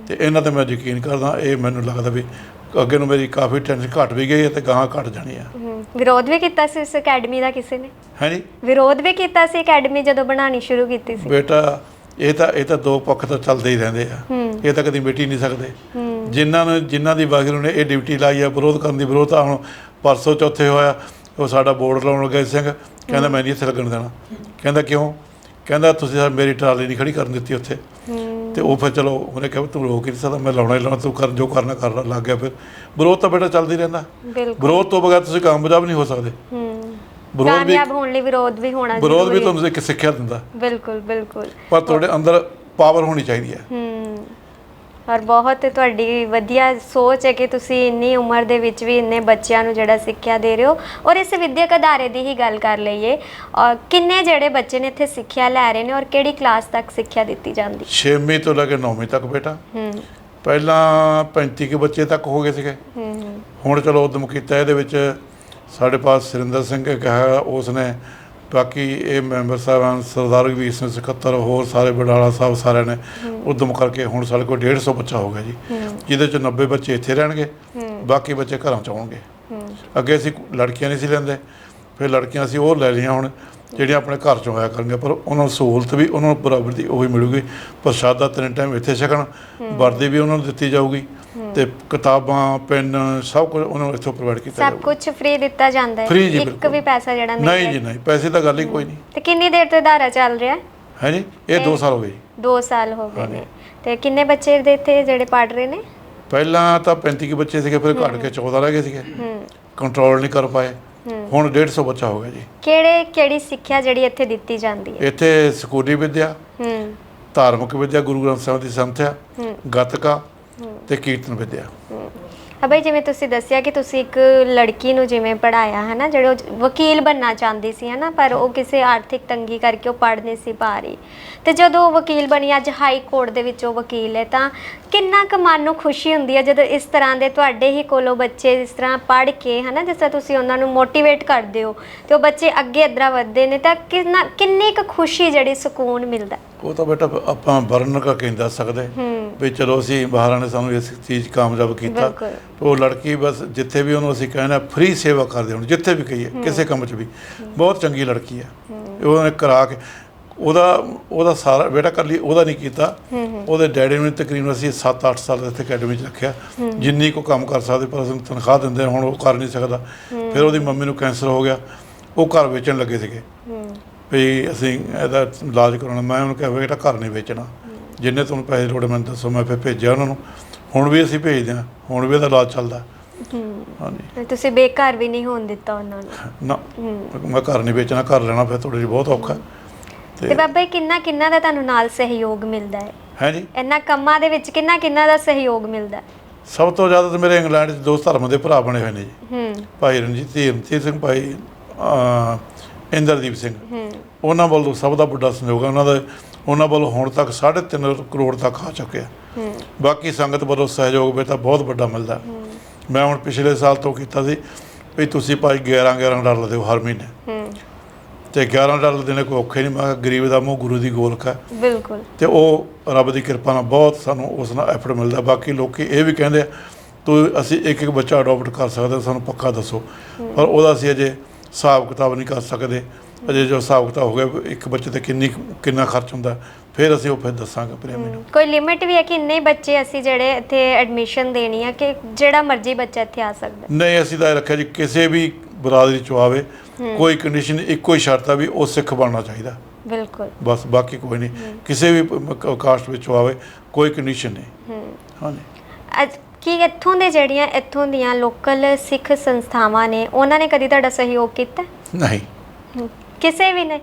ਤੇ ਇਹਨਾਂ ਤੇ ਮੈਂ ਯਕੀਨ ਕਰਦਾ ਇਹ ਮੈਨੂੰ ਲੱਗਦਾ ਵੀ ਅੱਗੇ ਨੂੰ ਮੇਰੀ ਕਾਫੀ ਟੈਨਸ਼ਨ ਘਟ ਵੀ ਗਈ ਹੈ ਤੇ ਗਾਹਾਂ ਘਟ ਜਾਣੀ ਆ। ਵਿਰੋਧ ਵੀ ਕੀਤਾ ਸੀ ਇਸ ਅਕੈਡਮੀ ਦਾ ਕਿਸੇ ਨੇ? ਹੈ ਜੀ? ਵਿਰੋਧ ਵੀ ਕੀਤਾ ਸੀ ਅਕੈਡਮੀ ਜਦੋਂ ਬਣਾਉਣੀ ਸ਼ੁਰੂ ਕੀਤੀ ਸੀ? ਬੇਟਾ ਇਹ ਤਾਂ ਇਹ ਤਾਂ ਦੋ ਪੱਖ ਤਾਂ ਚੱਲਦੇ ਹੀ ਰਹਿੰਦੇ ਆ। ਇਹ ਤਾਂ ਕਦੀ ਮਿਟ ਨਹੀਂ ਸਕਦੇ। ਜਿਨ੍ਹਾਂ ਨੂੰ ਜਿਨ੍ਹਾਂ ਦੀ ਵਾਹਿਗੁਰੂ ਨੇ ਇਹ ਡਿਊਟੀ ਲਾਈ ਆ ਵਿਰੋਧ ਕਰਨ ਦੀ ਵਿਰੋਧ ਤਾਂ ਹੁਣ ਪਰਸੋਂ ਚੌਥੇ ਹੋਇਆ ਉਹ ਸਾਡਾ ਬੋਰਡ ਲਾਉਣ ਲੱਗਾ ਸਿੰਘ। ਕਹਿੰਦਾ ਮੈਂ ਨਹੀਂ ਇੱਥੇ ਲੱਗਣ ਦੇਣਾ। ਕਹਿੰਦਾ ਕਿਉਂ? ਕਹਿੰਦਾ ਤੁਸੀਂ ਸਰ ਮੇਰੀ ਟਰਾਲੀ ਨਹੀਂ ਖੜੀ ਕਰਨ ਦਿੱਤੀ ਉੱਥੇ। ਤੇ ਉਹ ਫਿਰ ਚਲੋ ਉਹਨੇ ਕਿਹਾ ਤੂੰ ਰੋਕ ਹੀ ਨਹੀਂ ਸਕਦਾ ਮੈਂ ਲਾਉਣਾ ਹੀ ਲਾਉਣਾ ਤੂੰ ਕਰ ਜੋ ਕਰਨਾ ਕਰ ਲੱਗ ਗਿਆ ਫਿਰ। ਵਿਰੋਧ ਤਾਂ ਬੇਟਾ ਚੱਲਦੀ ਰਹਿੰਦਾ। ਵਿਰੋਧ ਤੋਂ ਬਗੈਰ ਤੁਸੀਂ ਕਾਮਯਾਬ ਨਹੀਂ ਹੋ ਸਕਦੇ। ਹੂੰ। ਵਿਰੋਧ ਵੀ ਕਾਮਯਾਬ ਹੋਣ ਲਈ ਵਿਰੋਧ ਵੀ ਹੋਣਾ ਵਿਰੋਧ ਵੀ ਜ਼ਰੂਰੀ। ਤੁਹਾਨੂੰ ਇੱਕ ਸਿੱਖਿਆ ਦਿੰਦਾ। ਬਿਲਕੁਲ ਬਿਲਕੁਲ। ਪਰ ਤੁਹਾਡੇ ਅੰਦਰ ਪਾਵਰ ਹੋਣੀ ਚਾਹੀਦੀ ਹੈ। ਹੂੰ। ਔਰ ਬਹੁਤ ਤੁਹਾਡੀ ਵਧੀਆ ਸੋਚ ਹੈ ਕਿ ਤੁਸੀਂ ਇੰਨੀ ਉਮਰ ਦੇ ਵਿੱਚ ਵੀ ਇੰਨੇ ਬੱਚਿਆਂ ਨੂੰ ਜਿਹੜਾ ਸਿੱਖਿਆ ਦੇ ਰਹੇ ਹੋ। ਔਰ ਇਸ ਵਿਦਿਅਕ ਅਦਾਰੇ ਦੀ ਹੀ ਗੱਲ ਕਰ ਲਈਏ। ਔਰ ਕਿੰਨੇ ਜਿਹੜੇ ਬੱਚੇ ਨੇ ਇੱਥੇ ਸਿੱਖਿਆ ਲੈ ਰਹੇ ਨੇ ਔਰ ਕਿਹੜੀ ਕਲਾਸ ਤੱਕ ਸਿੱਖਿਆ ਦਿੱਤੀ ਜਾਂਦੀ? 6ਵੀਂ ਤੋਂ ਲੈ ਕੇ 9ਵੀਂ ਤੱਕ ਬੇਟਾ। ਹੂੰ। ਪਹਿਲਾਂ 35 ਕੇ ਬੱਚੇ ਤੱਕ ਹੋ ਗਏ ਸੀਗੇ। ਹੂੰ, ਹੁਣ ਚਲੋ ਉਦਮ ਕੀਤਾ ਇਹਦੇ ਵਿੱਚ ਸਾਡੇ ਪਾਸ ਸੁਰਿੰਦਰ ਸਿੰਘ ਇੱਕ ਹੈ ਉਸ ਨੇ ਬਾਕੀ ਇਹ ਮੈਂਬਰ ਸਾਹਿਬਾਨ ਸਰਦਾਰ ਵੀਰ ਸਿੰਘ ਸਕੱਤਰ ਹੋਰ ਸਾਰੇ ਬਡਾਲਾ ਸਾਹਿਬ ਸਾਰਿਆਂ ਨੇ ਉਦਮ ਕਰਕੇ ਹੁਣ ਸਾਡੇ ਕੋਲ 150 ਬੱਚਾ ਹੋ ਗਿਆ ਜੀ। ਜਿਹਦੇ ਚ 90 ਬੱਚੇ ਇੱਥੇ ਰਹਿਣਗੇ ਬਾਕੀ ਬੱਚੇ ਘਰਾਂ ਚ ਆਉਣਗੇ। ਅੱਗੇ ਅਸੀਂ ਲੜਕੀਆਂ ਨਹੀਂ ਸੀ ਲੈਂਦੇ ਫਿਰ ਲੜਕੀਆਂ ਅਸੀਂ ਉਹ ਲੈ ਲਈਆਂ ਹੁਣ ਜਿਹੜੀਆਂ ਆਪਣੇ ਘਰ ਚੋਂ ਆਇਆ ਕਰਨਗੀਆਂ ਪਰ ਉਹਨਾਂ ਨੂੰ ਸਹੂਲਤ ਵੀ ਉਹਨਾਂ ਨੂੰ ਬਰਾਬਰ ਦੀ ਉਹੀ ਮਿਲੂਗੀ ਪ੍ਰਸ਼ਾਦਾ ਤਿੰਨ ਟਾਈਮ ਇੱਥੇ ਛਕਣ ਵਰਦੀ ਵੀ ਉਹਨਾਂ ਨੂੰ ਦਿੱਤੀ ਜਾਊਗੀ। ਤੇ ਕਿਤਾਬਾਂ ਪੈਨ ਸਭ ਕੁਝ ਉਹਨਾਂ ਨੂੰ ਇੱਥੋਂ ਪ੍ਰੋਵਾਈਡ ਕੀਤਾ ਸਭ ਕੁਝ ਫ੍ਰੀ ਦਿੱਤਾ ਜਾਂਦਾ ਹੈ। Free ਜੀ, ਇੱਕ ਬਿਲਕੁਲ। ਵੀ ਪੈਸਾ ਜਿਹੜਾ ਨਹੀਂ ਨਹੀਂ। ਜੀ ਨਹੀਂ ਪੈਸੇ ਤਾਂ ਗੱਲ ਹੀ ਕੋਈ ਨਹੀਂ। ਤੇ ਕਿੰਨੀ ਦੇਰ ਤੋਂ ਅਦਾਰਾ ਚੱਲ ਰਿਹਾ? ਹੈ ਹੈ ਜੀ ਇਹ 2 ਸਾਲ ਹੋ ਗਏ ਜੀ। 2 ਸਾਲ ਹੋ ਗਏ। ਨੇ। ਤੇ ਕਿੰਨੇ ਬੱਚੇ ਦੇ ਇੱਥੇ ਜਿਹੜੇ ਪੜ ਰਹੇ ਨੇ? ਪਹਿਲਾਂ ਤਾਂ 35 ਕੁ ਬੱਚੇ ਸੀਗੇ ਫਿਰ ਘਟ ਕੇ 14 ਰਹਿ ਗਏ ਸੀਗੇ। ਹੂੰ। ਕੰਟਰੋਲ ਨਹੀਂ ਕਰ ਪਾਏ। ਹੁਣ 150 ਬੱਚਾ ਹੋ ਗਿਆ ਜੀ। ਕਿਹੜੇ ਕਿਹੜੀ ਸਿੱਖਿਆ ਜਿਹੜੀ ਇੱਥੇ ਦਿੱਤੀ ਜਾਂਦੀ ਹੈ? ਇੱਥੇ ਸਕੂਲੀ ਵਿਦਿਆ ਹੂੰ। ਧਾਰਮਿਕ ਵਿਦਿਆ ਗੁਰੂ ਗ੍ਰੰਥ ਸਾਹਿਬ ਦੀ ਸੰਥਿਆ ਗੱਤਕਾ। ਤੇ ਕੀਰਤਨ ਵਿਦਿਆ। ਅਬਈ ਜਿਵੇਂ ਤੁਸੀਂ ਦੱਸਿਆ ਕਿ ਤੁਸੀਂ ਇੱਕ ਲੜਕੀ ਨੂੰ ਜਿਵੇਂ ਪੜਾਇਆ ਹੈ ਨਾ ਜਿਹੜੇ ਉਹ ਵਕੀਲ ਬੰਨਾ ਚਾਹੁੰਦੀ ਸੀ ਹੈ ਨਾ ਪਰ ਉਹ ਕਿਸੇ ਆਰਥਿਕ ਤੰਗੀ ਕਰਕੇ ਉਹ ਪੜ ਨਹੀਂ ਸੀ ਪਾ ਰਹੀ। ਤੇ ਜਦੋਂ ਉਹ ਵਕੀਲ ਬਣੀ ਅੱਜ ਹਾਈ ਕੋਰਟ ਦੇ ਵਿੱਚ ਉਹ ਵਕੀਲ ਹੈ ਤਾਂ ਕਿੰਨਾ ਕੁ ਮਨ ਨੂੰ ਖੁਸ਼ੀ ਹੁੰਦੀ ਹੈ ਜਦੋਂ ਇਸ ਤਰ੍ਹਾਂ ਦੇ ਤੁਹਾਡੇ ਹੀ ਕੋਲੋਂ ਬੱਚੇ ਇਸ ਤਰ੍ਹਾਂ ਪੜ ਕੇ ਹੈ ਨਾ ਜਿਸ ਤਰ੍ਹਾਂ ਤੁਸੀਂ ਉਹਨਾਂ ਨੂੰ ਮੋਟੀਵੇਟ ਕਰਦੇ ਹੋ ਤੇ ਉਹ ਬੱਚੇ ਅੱਗੇ ਇਧਰਾ ਵਧਦੇ ਨੇ ਤਾਂ ਕਿੰਨਾ ਕਿੰਨੀ ਕੁ ਖੁਸ਼ੀ ਜਿਹੜੀ ਸਕੂਨ ਮਿਲਦਾ? ਉਹ ਤਾਂ ਬੇਟਾ ਆਪਾਂ ਵਰਣਨ ਕਰਕੇ ਦੱਸ ਸਕਦੇ। ਹੂੰ। ਵੀ ਚਲੋ ਅਸੀਂ ਬਾਹਰਾਂ ਨੇ ਸਾਨੂੰ ਇਸ ਚੀਜ਼ ਕਾਮਯਾਬ ਕੀਤਾ। ਉਹ ਲੜਕੀ ਬਸ ਜਿੱਥੇ ਵੀ ਉਹਨੂੰ ਅਸੀਂ ਕਹਿੰਦੇ ਫ੍ਰੀ ਸੇਵਾ ਕਰਦੇ ਹੁਣ ਜਿੱਥੇ ਵੀ ਕਹੀਏ ਕਿਸੇ ਕੰਮ 'ਚ ਵੀ। ਬਹੁਤ ਚੰਗੀ ਲੜਕੀ ਆ। ਉਹਨੇ ਕਰਾ ਕੇ ਉਹਦਾ ਉਹਦਾ ਸਾਰਾ ਬੇਟਾ ਕਰ ਲਈ ਉਹਦਾ ਨਹੀਂ ਕੀਤਾ। ਉਹਦੇ ਡੈਡੀ ਨੂੰ ਤਕਰੀਬਨ ਅਸੀਂ 7-8 ਸਾਲ ਇੱਥੇ ਅਕੈਡਮੀ 'ਚ ਰੱਖਿਆ। ਜਿੰਨੀ ਕੋ ਕੰਮ ਕਰ ਸਕਦੇ ਪਰ ਅਸੀਂ ਤਨਖਾਹ ਦਿੰਦੇ ਹੁਣ ਉਹ ਕਰ ਨਹੀਂ ਸਕਦਾ। ਫਿਰ ਉਹਦੀ ਮੰਮੀ ਨੂੰ ਕੈਂਸਰ ਹੋ ਗਿਆ। ਉਹ ਘਰ ਵੇਚਣ ਲੱਗੇ ਸੀਗੇ। ਵੀ ਅਸੀਂ ਇਹਦਾ ਇਲਾਜ ਕਰਾਉਣਾ। ਮੈਂ ਉਹਨੂੰ ਕਿਹਾ ਬੇਟਾ ਘਰ ਨਹੀਂ ਵੇਚਣਾ। ਜਿੰਨੇ ਤੁਹਾਨੂੰ ਪੈਸੇ ਲੋੜ ਮੈਨੂੰ ਦੱਸੋ ਮੈਂ ਫਿਰ ਭੇਜਿਆ ਉਹਨਾਂ ਨੂੰ। ਹੁਣ ਵੀ ਅਸੀਂ ਭੇਜਦੇ ਹਾਂ ਹੁਣ ਵੀ ਇਹਦਾ ਇਲਾਜ ਚੱਲਦਾ। ਹਾਂਜੀ। ਤੁਸੀਂ ਬੇਘਰ ਵੀ ਨਹੀਂ ਹੋਣ ਦਿੱਤਾ ਉਹਨਾਂ ਨੂੰ। ਨਾ ਮੈਂ ਘਰ ਨਹੀਂ ਵੇਚਣਾ ਘਰ ਲੈਣਾ ਫਿਰ ਥੋੜੀ ਜਿਹੀ ਬਹੁਤ ਔਖਾ। ਤੇ ਤੇ ਬਾਬਾ ਜੀ ਕਿੰਨਾ ਕਿੰਨਾ ਦਾ ਤੁਹਾਨੂੰ ਨਾਲ ਸਹਿਯੋਗ ਮਿਲਦਾ ਹੈ? ਹੈ ਜੀ? ਇਹਨਾਂ ਕੰਮਾਂ ਦੇ ਵਿੱਚ ਕਿੰਨਾ ਕਿੰਨਾ ਦਾ ਸਹਿਯੋਗ ਮਿਲਦਾ ਹੈ? ਸਭ ਤੋਂ ਜ਼ਿਆਦਾ ਤਾਂ ਮੇਰੇ ਇੰਗਲੈਂਡ 'ਚ ਦੋ ਧਰਮ ਦੇ ਭਰਾ ਬਣੇ ਹੋਏ ਨੇ ਜੀ। ਹੂੰ। ਭਾਈ ਰਣਜੀਤ ਰਣਜੀਤ ਸਿੰਘ ਭਾਈ ਅਹ, ਇੰਦਰਦੀਪ ਸਿੰਘ। ਹੂੰ। ਉਹਨਾਂ ਵੱਲੋਂ ਸਭ ਦਾ ਵੱਡਾ ਸਹਿਯੋਗ ਹੈ। ਉਹਨਾਂ ਦਾ ਉਹਨਾਂ ਵੱਲੋਂ ਹੁਣ ਤੱਕ 3.5 ਕਰੋੜ ਤੱਕ ਆ ਚੁੱਕਿਆ ਹੂੰ। ਬਾਕੀ ਸੰਗਤ ਵੱਲੋਂ ਸਹਿਯੋਗ ਵੀ ਤਾਂ ਬਹੁਤ ਵੱਡਾ ਮਿਲਦਾ। ਮੈਂ ਹੁਣ ਪਿਛਲੇ ਸਾਲ ਤੋਂ ਕੀਤਾ ਸੀ ਵੀ ਤੁਸੀਂ ਭਾਈ 11 11 ਡਾਲਰ ਦਿਓ ਹਰ ਮਹੀਨੇ। ਹੂੰ। ਤੇ 11 ਡਾਲਰ ਦੇਣੇ ਕੋਈ ਔਖੇ ਨਹੀਂ ਮੈਂ ਗਰੀਬ ਦਾ ਮੂੰਹ ਗੁਰੂ ਦੀ ਗੋਲਕ ਹੈ। ਬਿਲਕੁਲ। ਤੇ ਉਹ ਰੱਬ ਦੀ ਕਿਰਪਾ ਨਾਲ ਬਹੁਤ ਸਾਨੂੰ ਉਸ ਨਾਲ ਐਫਰਟ ਮਿਲਦਾ। ਬਾਕੀ ਲੋਕੀ ਇਹ ਵੀ ਕਹਿੰਦੇ ਆ ਤੂੰ ਅਸੀਂ ਇੱਕ ਇੱਕ ਬੱਚਾ ਅਡਾਪਟ ਕਰ ਸਕਦੇ ਸਾਨੂੰ ਪੱਕਾ ਦੱਸੋ। ਪਰ ਉਹਦਾ ਅਸੀਂ ਅਜੇ ਹਿਸਾਬ ਕਿਤਾਬ ਨਹੀਂ ਕਰ ਸਕਦੇ। ਅਜੇ ਜੋ ਹਿਸਾਬ ਕਿਤਾਬ ਹੋ ਗਿਆ ਇੱਕ ਬੱਚੇ ਤੇ ਕਿੰਨੀ ਕਿੰਨਾ ਖਰਚ ਹੁੰਦਾ ਫਿਰ ਅਸੀਂ ਉਹ ਫਿਰ ਦੱਸਾਂਗੇ ਪ੍ਰੇਮੀ ਨੂੰ। ਹੂੰ। ਕੋਈ ਲਿਮਿਟ ਵੀ ਹੈ ਕਿ ਇੰਨੇ ਬੱਚੇ ਅਸੀਂ ਜਿਹੜੇ ਇੱਥੇ ਐਡਮਿਸ਼ਨ ਦੇਣੀ ਹੈ ਕਿ ਜਿਹੜਾ ਮਰਜ਼ੀ ਬੱਚਾ ਇੱਥੇ ਆ ਸਕਦਾ? ਨਹੀਂ ਅਸੀਂ ਤਾਂ ਇਹ ਰੱਖਿਆ ਜੀ ਕਿਸੇ ਵੀ ਬਰਾਦਰੀ ਚੋਂ ਆਵੇ ਕੋਈ ਕੰਡੀਸ਼ਨ ਇੱਕੋ ਹੀ ਸ਼ਰਤ ਆ ਵੀ ਉਹ ਸਿੱਖ ਬਣਨਾ ਚਾਹੀਦਾ। ਬਿਲਕੁਲ। ਬਸ ਬਾਕੀ ਕੋਈ ਨਹੀਂ। ਕਿਸੇ ਵੀ ਕਾਸਟ ਵਿੱਚੋਂ ਆਵੇ ਕੋਈ ਕੰਡੀਸ਼ਨ ਨਹੀਂ। ਹਾਂਜੀ। ਅੱਜ ਕੀ ਇੱਥੋਂ ਦੇ ਜਿਹੜੀਆਂ ਇੱਥੋਂ ਦੀਆਂ ਲੋਕਲ ਸਿੱਖ ਸੰਸਥਾਵਾਂ ਨੇ ਉਹਨਾਂ ਨੇ ਕਦੀ ਤੁਹਾਡਾ ਸਹਿਯੋਗ ਕੀਤਾ? ਨਹੀਂ। ਕਿਸੇ ਵੀ ਨੇ?